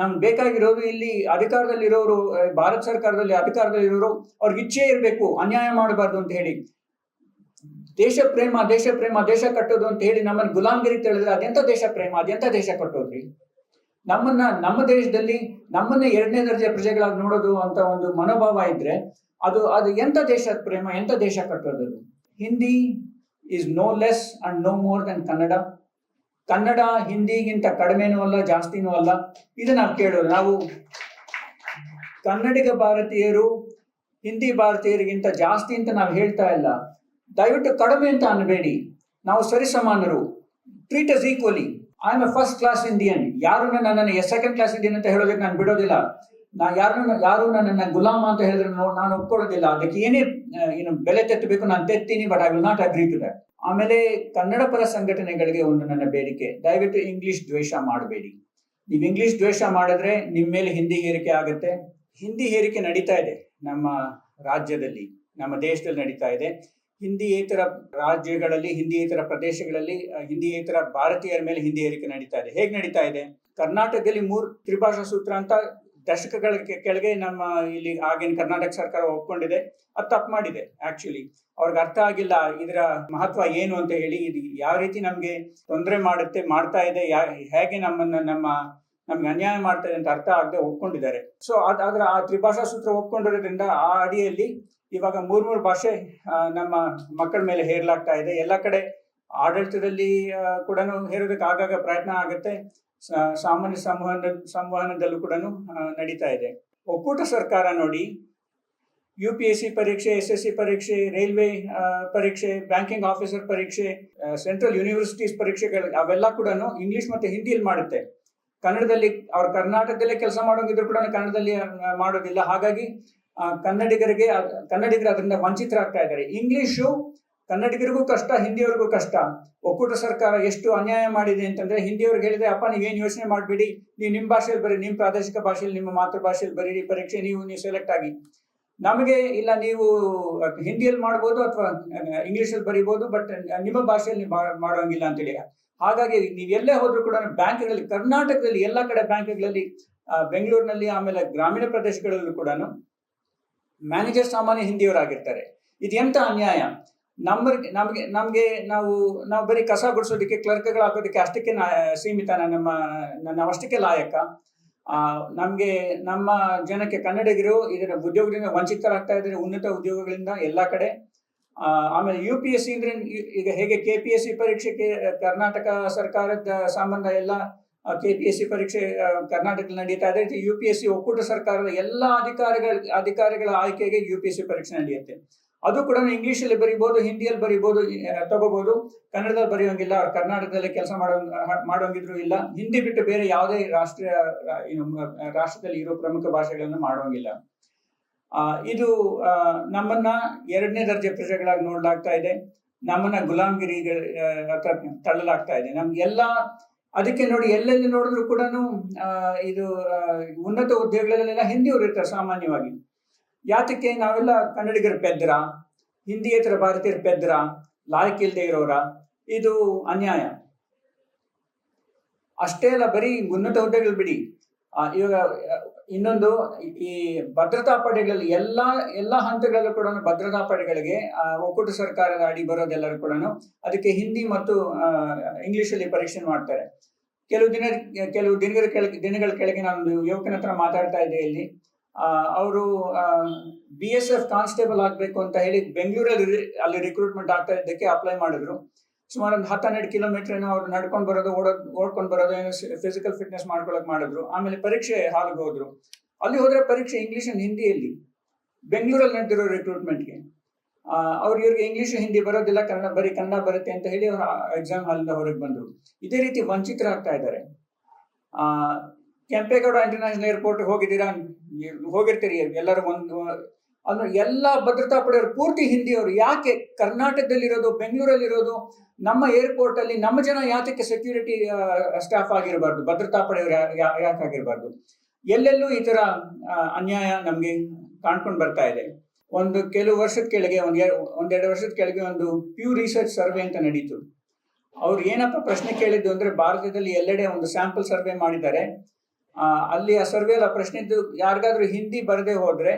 ನಮ್ಗೆ ಬೇಕಾಗಿರೋದು ಇಲ್ಲಿ ಅಧಿಕಾರದಲ್ಲಿರೋರು ಭಾರತ ಸರ್ಕಾರದಲ್ಲಿ ಅಧಿಕಾರದಲ್ಲಿರೋರು ಅವ್ರಿಗೆ ಇಚ್ಛೆ ಇರಬೇಕು, ಅನ್ಯಾಯ ಮಾಡಬಾರ್ದು ಅಂತ ಹೇಳಿ. ದೇಶ ಪ್ರೇಮ ದೇಶ ಪ್ರೇಮ, ದೇಶ ಕಟ್ಟೋದು ಅಂತ ಹೇಳಿ ನಮ್ಮನ್ನ ಗುಲಾಮಗಿರಿ ತಿಳಿದ್ರೆ ಅದೆಂತ ದೇಶ ಪ್ರೇಮ, ಅದೆಂತ ದೇಶ ಕಟ್ಟೋದ್ರಿ? ನಮ್ಮನ್ನ, ನಮ್ಮ ದೇಶದಲ್ಲಿ ನಮ್ಮನ್ನ ಎರಡನೇ ದರ್ಜೆ ಪ್ರಜೆಗಳಾಗಿ ನೋಡೋದು ಅಂತ ಒಂದು ಮನೋಭಾವ ಇದ್ರೆ ಅದು ಅದು ಎಂತ ದೇಶ ಪ್ರೇಮ, ಎಂತ ದೇಶ ಕಟ್ಟೋದು? Hindi is no less and no more than Kannada Kannada, ಹಿಂದಿಗಿಂತ ಕಡಿಮೆನೂ ಅಲ್ಲ, ಜಾಸ್ತಿನೂ ಅಲ್ಲ. ಇದು ನಾವು ಕೇಳೋದು ನಾವು ಕನ್ನಡಿಗ ಭಾರತೀಯರು, ಹಿಂದಿ ಭಾರತೀಯರಿಗಿಂತ ಜಾಸ್ತಿ ಅಂತ ನಾವು ಹೇಳ್ತಾ ಇಲ್ಲ. ದಯವಿಟ್ಟು ಕಡಿಮೆ ಅಂತ ಅನ್ಬೇಡಿ. ನಾವು ಸರಿಸಮಾನರು. Treat us equally I am a first class Indian ಯಾರು ನನ್ನನ್ನು ಸೆಕೆಂಡ್ ಕ್ಲಾಸ್ ಇಂಡಿಯನ್ ಅಂತ ಹೇಳೋದಕ್ಕೆ ನಾನು ಬಿಡೋದಿಲ್ಲ. ನಾ ಯಾರು ಯಾರು ನನ್ನನ್ನು ಗುಲಾಮ ಅಂತ ಹೇಳಿದ್ರೆ ನಾನು ಒಪ್ಕೊಳ್ಳೋದಿಲ್ಲ. ಅದಕ್ಕೆ ಏನೇ ಏನು ಬೆಲೆ ತೆತ್ತಬೇಕು, ನಾನು ತೆತ್ತೀನಿ but I will not agree to that ಆಮೇಲೆ ಕನ್ನಡ ಪರ ಸಂಘಟನೆಗಳಿಗೆ ಒಂದು ನನ್ನ ಬೇಡಿಕೆ, ದಯವಿಟ್ಟು ಇಂಗ್ಲಿಷ್ ದ್ವೇಷ ಮಾಡಬೇಡಿ. ನೀವು ಇಂಗ್ಲಿಷ್ ದ್ವೇಷ ಮಾಡಿದ್ರೆ ನಿಮ್ಮ ಮೇಲೆ ಹಿಂದಿ ಹೇರಿಕೆ ಆಗುತ್ತೆ. ಹಿಂದಿ ಹೇರಿಕೆ ನಡೀತಾ ಇದೆ ನಮ್ಮ ರಾಜ್ಯದಲ್ಲಿ, ನಮ್ಮ ದೇಶದಲ್ಲಿ ನಡೀತಾ ಇದೆ. ಹಿಂದಿಯೇತರ ರಾಜ್ಯಗಳಲ್ಲಿ ಹಿಂದಿ ಹಿಂದಿಯೇತರ ಪ್ರದೇಶಗಳಲ್ಲಿ ಹಿಂದಿ ಹಿಂದಿಯೇತರ ಭಾರತೀಯರ ಮೇಲೆ ಹಿಂದಿ ಹೇರಿಕೆ ನಡೀತಾ ಇದೆ. ಹೇಗೆ ನಡೀತಾ ಇದೆ? ಕರ್ನಾಟಕದಲ್ಲಿ ಮೂರು ತ್ರಿಭಾಷಾ ಸೂತ್ರ ಅಂತ ದಶಕಗಳ ಕೆಳಗೆ ನಮ್ಮ ಇಲ್ಲಿ ಆಗಿನ ಕರ್ನಾಟಕ ಸರ್ಕಾರ ಒಪ್ಕೊಂಡಿದೆ. ಅದು ತಪ್ಪು ಮಾಡಿದೆ ಆಕ್ಚುಲಿ ಅವ್ರಿಗೆ ಅರ್ಥ ಆಗಿಲ್ಲ, ಇದರ ಮಹತ್ವ ಏನು ಅಂತ ಹೇಳಿ, ಇದು ಯಾವ ರೀತಿ ನಮಗೆ ತೊಂದರೆ ಮಾಡುತ್ತೆ, ಮಾಡ್ತಾ ಇದೆ, ಯಾ, ಹೇಗೆ ನಮ್ಮನ್ನ, ನಮ್ಮ, ನಮ್ಗೆ ಅನ್ಯಾಯ ಮಾಡ್ತಾ ಅಂತ ಅರ್ಥ ಆಗದೆ ಒಪ್ಕೊಂಡಿದ್ದಾರೆ. ಸೊ ಅದ್, ಅದರ ಆ ತ್ರಿಭಾಷಾ ಸೂತ್ರ ಒಪ್ಕೊಂಡಿರೋದ್ರಿಂದ ಆ ಅಡಿಯಲ್ಲಿ ಇವಾಗ ಮೂರ್ ಮೂರು ಭಾಷೆ ನಮ್ಮ ಮಕ್ಕಳ ಮೇಲೆ ಹೇರ್ಲಾಗ್ತಾ ಇದೆ. ಎಲ್ಲ ಕಡೆ ಆಡಳಿತದಲ್ಲಿ ಕೂಡ ಹೇರೋದಕ್ಕೆ ಆಗಾಗ ಪ್ರಯತ್ನ ಆಗುತ್ತೆ. ಸಾಮಾನ್ಯ ಸಂವಹನ, ಸಂವಹನದಲ್ಲೂ ಕೂಡ ನಡೀತಾ ಇದೆ. ಒಕ್ಕೂಟ ಸರ್ಕಾರ ನೋಡಿ ಯು ಪಿ ಎಸ್ ಸಿ ಪರೀಕ್ಷೆ ಎಸ್ ಎಸ್ ಸಿ ಪರೀಕ್ಷೆ, ರೈಲ್ವೆ ಪರೀಕ್ಷೆ, ಬ್ಯಾಂಕಿಂಗ್ ಆಫೀಸರ್ ಪರೀಕ್ಷೆ ಸೆಂಟ್ರಲ್ ಯೂನಿವರ್ಸಿಟೀಸ್ ಪರೀಕ್ಷೆಗಳು, ಅವೆಲ್ಲ ಕೂಡ ಇಂಗ್ಲಿಷ್ ಮತ್ತೆ ಹಿಂದಿಯಲ್ಲಿ ಮಾಡುತ್ತೆ. ಕನ್ನಡದಲ್ಲಿ ಅವ್ರ ಕರ್ನಾಟಕದಲ್ಲೇ ಕೆಲಸ ಮಾಡೋಂಗಿದ್ರು ಕೂಡ ಕನ್ನಡದಲ್ಲಿ ಮಾಡೋದಿಲ್ಲ. ಹಾಗಾಗಿ ಕನ್ನಡಿಗರಿಗೆ ಕನ್ನಡಿಗರು ಅದರಿಂದ ವಂಚಿತರಾಗ್ತಾ ಇದ್ದಾರೆ. ಇಂಗ್ಲಿಷು ಕನ್ನಡಿಗರಿಗೂ ಕಷ್ಟ, ಹಿಂದಿಯವರಿಗೂ ಕಷ್ಟ. ಒಕ್ಕೂಟ ಸರ್ಕಾರ ಎಷ್ಟು ಅನ್ಯಾಯ ಮಾಡಿದೆ ಅಂತಂದ್ರೆ ಹಿಂದಿಯವ್ರಿಗೆ ಹೇಳಿದ್ರೆ ಅಪ್ಪ, ನೀವೇನು ಯೋಚನೆ ಮಾಡಬೇಡಿ. ನೀವು ನಿಮ್ಮ ಭಾಷೆಯಲ್ಲಿ ಬರೀ ನಿಮ್ಮ ಪ್ರಾದೇಶಿಕ ಭಾಷೆಯಲ್ಲಿ ನಿಮ್ಮ ಮಾತೃಭಾಷೆಯಲ್ಲಿ ಬರೀರಿ, ಪರೀಕ್ಷೆ ನೀವು ನೀವು ಸೆಲೆಕ್ಟ್ ಆಗಿ. ನಮಗೆ ಇಲ್ಲ, ನೀವು ಹಿಂದಿಯಲ್ಲಿ ಮಾಡ್ಬೋದು ಅಥವಾ ಇಂಗ್ಲಿಷಲ್ಲಿ ಬರೀಬೋದು, ಬಟ್ ನಿಮ್ಮ ಭಾಷೆಯಲ್ಲಿ ಮಾಡೋಂಗಿಲ್ಲ ಅಂತೇಳಿ. ಹಾಗಾಗಿ ನೀವು ಎಲ್ಲೇ ಹೋದ್ರೂ ಕೂಡ ಬ್ಯಾಂಕ್ಗಳಲ್ಲಿ, ಕರ್ನಾಟಕದಲ್ಲಿ, ಎಲ್ಲ ಕಡೆ ಬ್ಯಾಂಕ್ಗಳಲ್ಲಿ ಬೆಂಗಳೂರಿನಲ್ಲಿ, ಆಮೇಲೆ ಗ್ರಾಮೀಣ ಪ್ರದೇಶಗಳಲ್ಲೂ ಕೂಡ ಮ್ಯಾನೇಜರ್ ಸಾಮಾನ್ಯ ಹಿಂದಿಯವರಾಗಿರ್ತಾರೆ. ಇದು ಎಂತ ಅನ್ಯಾಯ? ನಮ್ಮರಿಗೆ ನಮಗೆ ನಮಗೆ ನಾವು ನಾವು ಬರೀ ಕಸ ಗುಡಿಸೋದಕ್ಕೆ ಕ್ಲರ್ಕ್ಗಳು ಹಾಕೋದಕ್ಕೆ ಅಷ್ಟಕ್ಕೆ ಸೀಮಿತ ನಮ್ಮ ನಾವು ಅಷ್ಟಕ್ಕೆ ಲಾಯಕ. ನಮಗೆ, ನಮ್ಮ ಜನಕ್ಕೆ ಕನ್ನಡಿಗರು ಇದರ ಉದ್ಯೋಗದಿಂದ ವಂಚಿತರಾಗ್ತಾ ಇದ್ದಾರೆ, ಉನ್ನತ ಉದ್ಯೋಗಗಳಿಂದ ಎಲ್ಲ ಕಡೆ. ಆಮೇಲೆ ಯು ಪಿ ಎಸ್ ಸಿ ಅಂದ್ರೆ ಈಗ ಹೇಗೆ ಕೆ ಪಿ ಎಸ್ ಸಿ ಪರೀಕ್ಷೆಗೆ, ಕರ್ನಾಟಕ ಸರ್ಕಾರದ ಸಂಬಂಧ ಎಲ್ಲ ಕೆ ಪಿ ಎಸ್ ಸಿ ಪರೀಕ್ಷೆ ಕರ್ನಾಟಕದಲ್ಲಿ ನಡೀತಾ ಇದೆ. ಯು ಪಿ ಎಸ್ ಸಿ ಒಕ್ಕೂಟ ಸರ್ಕಾರದ ಎಲ್ಲ ಅಧಿಕಾರಿಗಳ ಅಧಿಕಾರಿಗಳ ಆಯ್ಕೆಗೆ ಯು ಪಿ ಎಸ್ ಸಿ ಪರೀಕ್ಷೆ ನಡೆಯುತ್ತೆ. ಅದು ಕೂಡ ಇಂಗ್ಲೀಷಲ್ಲಿ ಬರೀಬಹುದು ಹಿಂದಿಯಲ್ಲಿ ಬರೀಬಹುದು ತಗೋಬಹುದು ಕನ್ನಡದಲ್ಲಿ ಬರೆಯೋಂಗಿಲ್ಲ ಕರ್ನಾಟಕದಲ್ಲಿ ಕೆಲಸ ಮಾಡೋ ಮಾಡೋಂಗಿದ್ರು ಇಲ್ಲ. ಹಿಂದಿ ಬಿಟ್ಟು ಬೇರೆ ಯಾವುದೇ ರಾಷ್ಟ್ರೀಯ ರಾಷ್ಟ್ರದಲ್ಲಿ ಇರೋ ಪ್ರಮುಖ ಭಾಷೆಗಳನ್ನು ಮಾಡೋಂಗಿಲ್ಲ. ಇದು ನಮ್ಮನ್ನ ಎರಡನೇ ದರ್ಜೆ ಪ್ರಜೆಗಳಾಗಿ ನೋಡ್ಲಾಗ್ತಾ ಇದೆ. ನಮ್ಮನ್ನ ಗುಲಾಮ್ಗಿರಿಗಳ ಆ, ಹತ್ರ ತಳ್ಳಲಾಗ್ತಾ ಇದೆ. ನಮ್ಗೆಲ್ಲ ಅದಕ್ಕೆ ನೋಡಿ ಎಲ್ಲೆಲ್ಲಿ ನೋಡಿದ್ರು ಕೂಡ ಇದು ಉನ್ನತ ಹುದ್ದೆಗಳಲ್ಲೆಲ್ಲ ಹಿಂದಿಯವರು ಇರ್ತಾರೆ ಸಾಮಾನ್ಯವಾಗಿ. ಯಾತಕ್ಕೆ ನಾವೆಲ್ಲ ಕನ್ನಡಿಗರ ಪೆದ್ರ ಹಿಂದಿಯೇತರ ಭಾರತೀಯರ ಪೆದ್ರ ಲಾಯಕ್ ಇಲ್ಲದೆ ಇರೋರ? ಇದು ಅನ್ಯಾಯ. ಅಷ್ಟೇ ಅಲ್ಲ, ಬರೀ ಉನ್ನತ ಹುದ್ದೆಗಳು ಬಿಡಿ. ಇವಾಗ ಇನ್ನೊಂದು, ಈ- ಭದ್ರತಾ ಪಡೆಗಳಲ್ಲಿ ಎಲ್ಲಾ ಎಲ್ಲಾ ಹಂತಗಳಲ್ಲೂ ಕೂಡ ಭದ್ರತಾ ಪಡೆಗಳಿಗೆ ಒಕ್ಕೂಟ ಸರ್ಕಾರದ ಅಡಿ ಬರೋದೆಲ್ಲರೂ ಕೂಡ ಅದಕ್ಕೆ ಹಿಂದಿ ಮತ್ತು ಇಂಗ್ಲಿಷ್ ಅಲ್ಲಿ ಪರೀಕ್ಷೆ ಮಾಡ್ತಾರೆ. ಕೆಲವು ದಿನ, ಕೆಲವು ದಿನಗಳ ಕೆಳಗೆ ದಿನಗಳ ಕೆಳಗೆ ನಾನು ಯುವಕನ ಹತ್ರ ಮಾತಾಡ್ತಾ ಇದ್ದೆ ಇಲ್ಲಿ. ಅವರು ಬಿ ಎಸ್ ಎಫ್ ಕಾನ್ಸ್ಟೇಬಲ್ ಆಗಬೇಕು ಅಂತ ಹೇಳಿ ಬೆಂಗಳೂರಲ್ಲಿ ಅಲ್ಲಿ ರಿಕ್ರೂಟ್ಮೆಂಟ್ ಆಗ್ತಾ ಇದ್ದಕ್ಕೆ ಅಪ್ಲೈ ಮಾಡಿದ್ರು. ಸುಮಾರು ಒಂದು ಹತ್ತು ಹನ್ನೆರಡು ಕಿಲೋಮೀಟರ್ ಏನೋ ಅವ್ರು ನಡ್ಕೊಂಡು ಬರೋದು ಓಡೋದು ಓಡ್ಕೊಂಡು ಬರೋದು, ಏನೋ ಫಿಸಿಕಲ್ ಫಿಟ್ನೆಸ್ ಮಾಡ್ಕೊಳಕ್ ಮಾಡಿದ್ರು. ಆಮೇಲೆ ಪರೀಕ್ಷೆ ಹಾಲ್ಗೆ ಹೋದ್ರು. ಅಲ್ಲಿ ಹೋದ್ರೆ ಪರೀಕ್ಷೆ ಇಂಗ್ಲಿಷ್ ಅಂಡ್ ಹಿಂದಿಯಲ್ಲಿ ಬೆಂಗಳೂರಲ್ಲಿ ನಡೆದಿರೋ ರಿಕ್ರೂಟ್ಮೆಂಟ್ಗೆ ಅವ್ರು ಇವ್ರಿಗೆ ಇಂಗ್ಲಿಷ್ ಹಿಂದಿ ಬರೋದಿಲ್ಲ, ಕನ್ನಡ ಬರೀ ಕನ್ನಡ ಬರುತ್ತೆ ಅಂತ ಹೇಳಿ ಅವ್ರು ಎಕ್ಸಾಮ್ ಹಾಲಿಂದ ಹೊರಗೆ ಬಂದರು. ಇದೇ ರೀತಿ ವಂಚಿತರಾಗ್ತಾ ಇದ್ದಾರೆ. ಕೆಂಪೇಗೌಡ ಇಂಟರ್ನ್ಯಾಷನಲ್ ಏರ್ಪೋರ್ಟ್ ಹೋಗಿದ್ದೀರಾ ಹೋಗಿರ್ತೀರಿ, ಎಲ್ಲರೂ ಒಂದು, ಅಂದ್ರೆ ಎಲ್ಲ ಭದ್ರತಾ ಪಡೆಯವರು, ಪೂರ್ತಿ ಹಿಂದಿಯವರು, ಯಾಕೆ ಕರ್ನಾಟಕದಲ್ಲಿರೋದು, ಬೆಂಗಳೂರಲ್ಲಿರೋದು, ನಮ್ಮ ಏರ್ಪೋರ್ಟ್ ಅಲ್ಲಿ ನಮ್ಮ ಜನ ಯಾತಕ್ಕೆ ಸೆಕ್ಯೂರಿಟಿ ಸ್ಟಾಫ್ ಆಗಿರಬಾರ್ದು, ಭದ್ರತಾ ಪಡೆಯವರು ಯಾಕೆ ಆಗಿರಬಾರ್ದು? ಎಲ್ಲೆಲ್ಲೂ ಈ ತರ ಅನ್ಯಾಯ ನಮ್ಗೆ ಕಾಣ್ಕೊಂಡು ಬರ್ತಾ ಇದೆ. ಒಂದು ಕೆಲವು ವರ್ಷದ ಕೆಳಗೆ, ಒಂದ್ ಒಂದೆರಡು ವರ್ಷದ ಕೆಳಗೆ ಒಂದು ಪ್ಯೂ ರಿಸರ್ಚ್ ಸರ್ವೆ ಅಂತ ನಡೀತು. ಅವ್ರು ಏನಪ್ಪ ಪ್ರಶ್ನೆ ಕೇಳಿದ್ದು ಅಂದ್ರೆ ಭಾರತದಲ್ಲಿ ಎಲ್ಲೆಡೆ ಒಂದು ಸ್ಯಾಂಪಲ್ ಸರ್ವೆ ಮಾಡಿದ್ದಾರೆ. ಅಲ್ಲಿ ಆ ಸರ್ವೆಲ್ಲ ಪ್ರಶ್ನೆ ಇದ್ದು ಯಾರಿಗಾದ್ರೂ ಹಿಂದಿ ಬರದೆ ಹೋದ್ರೆ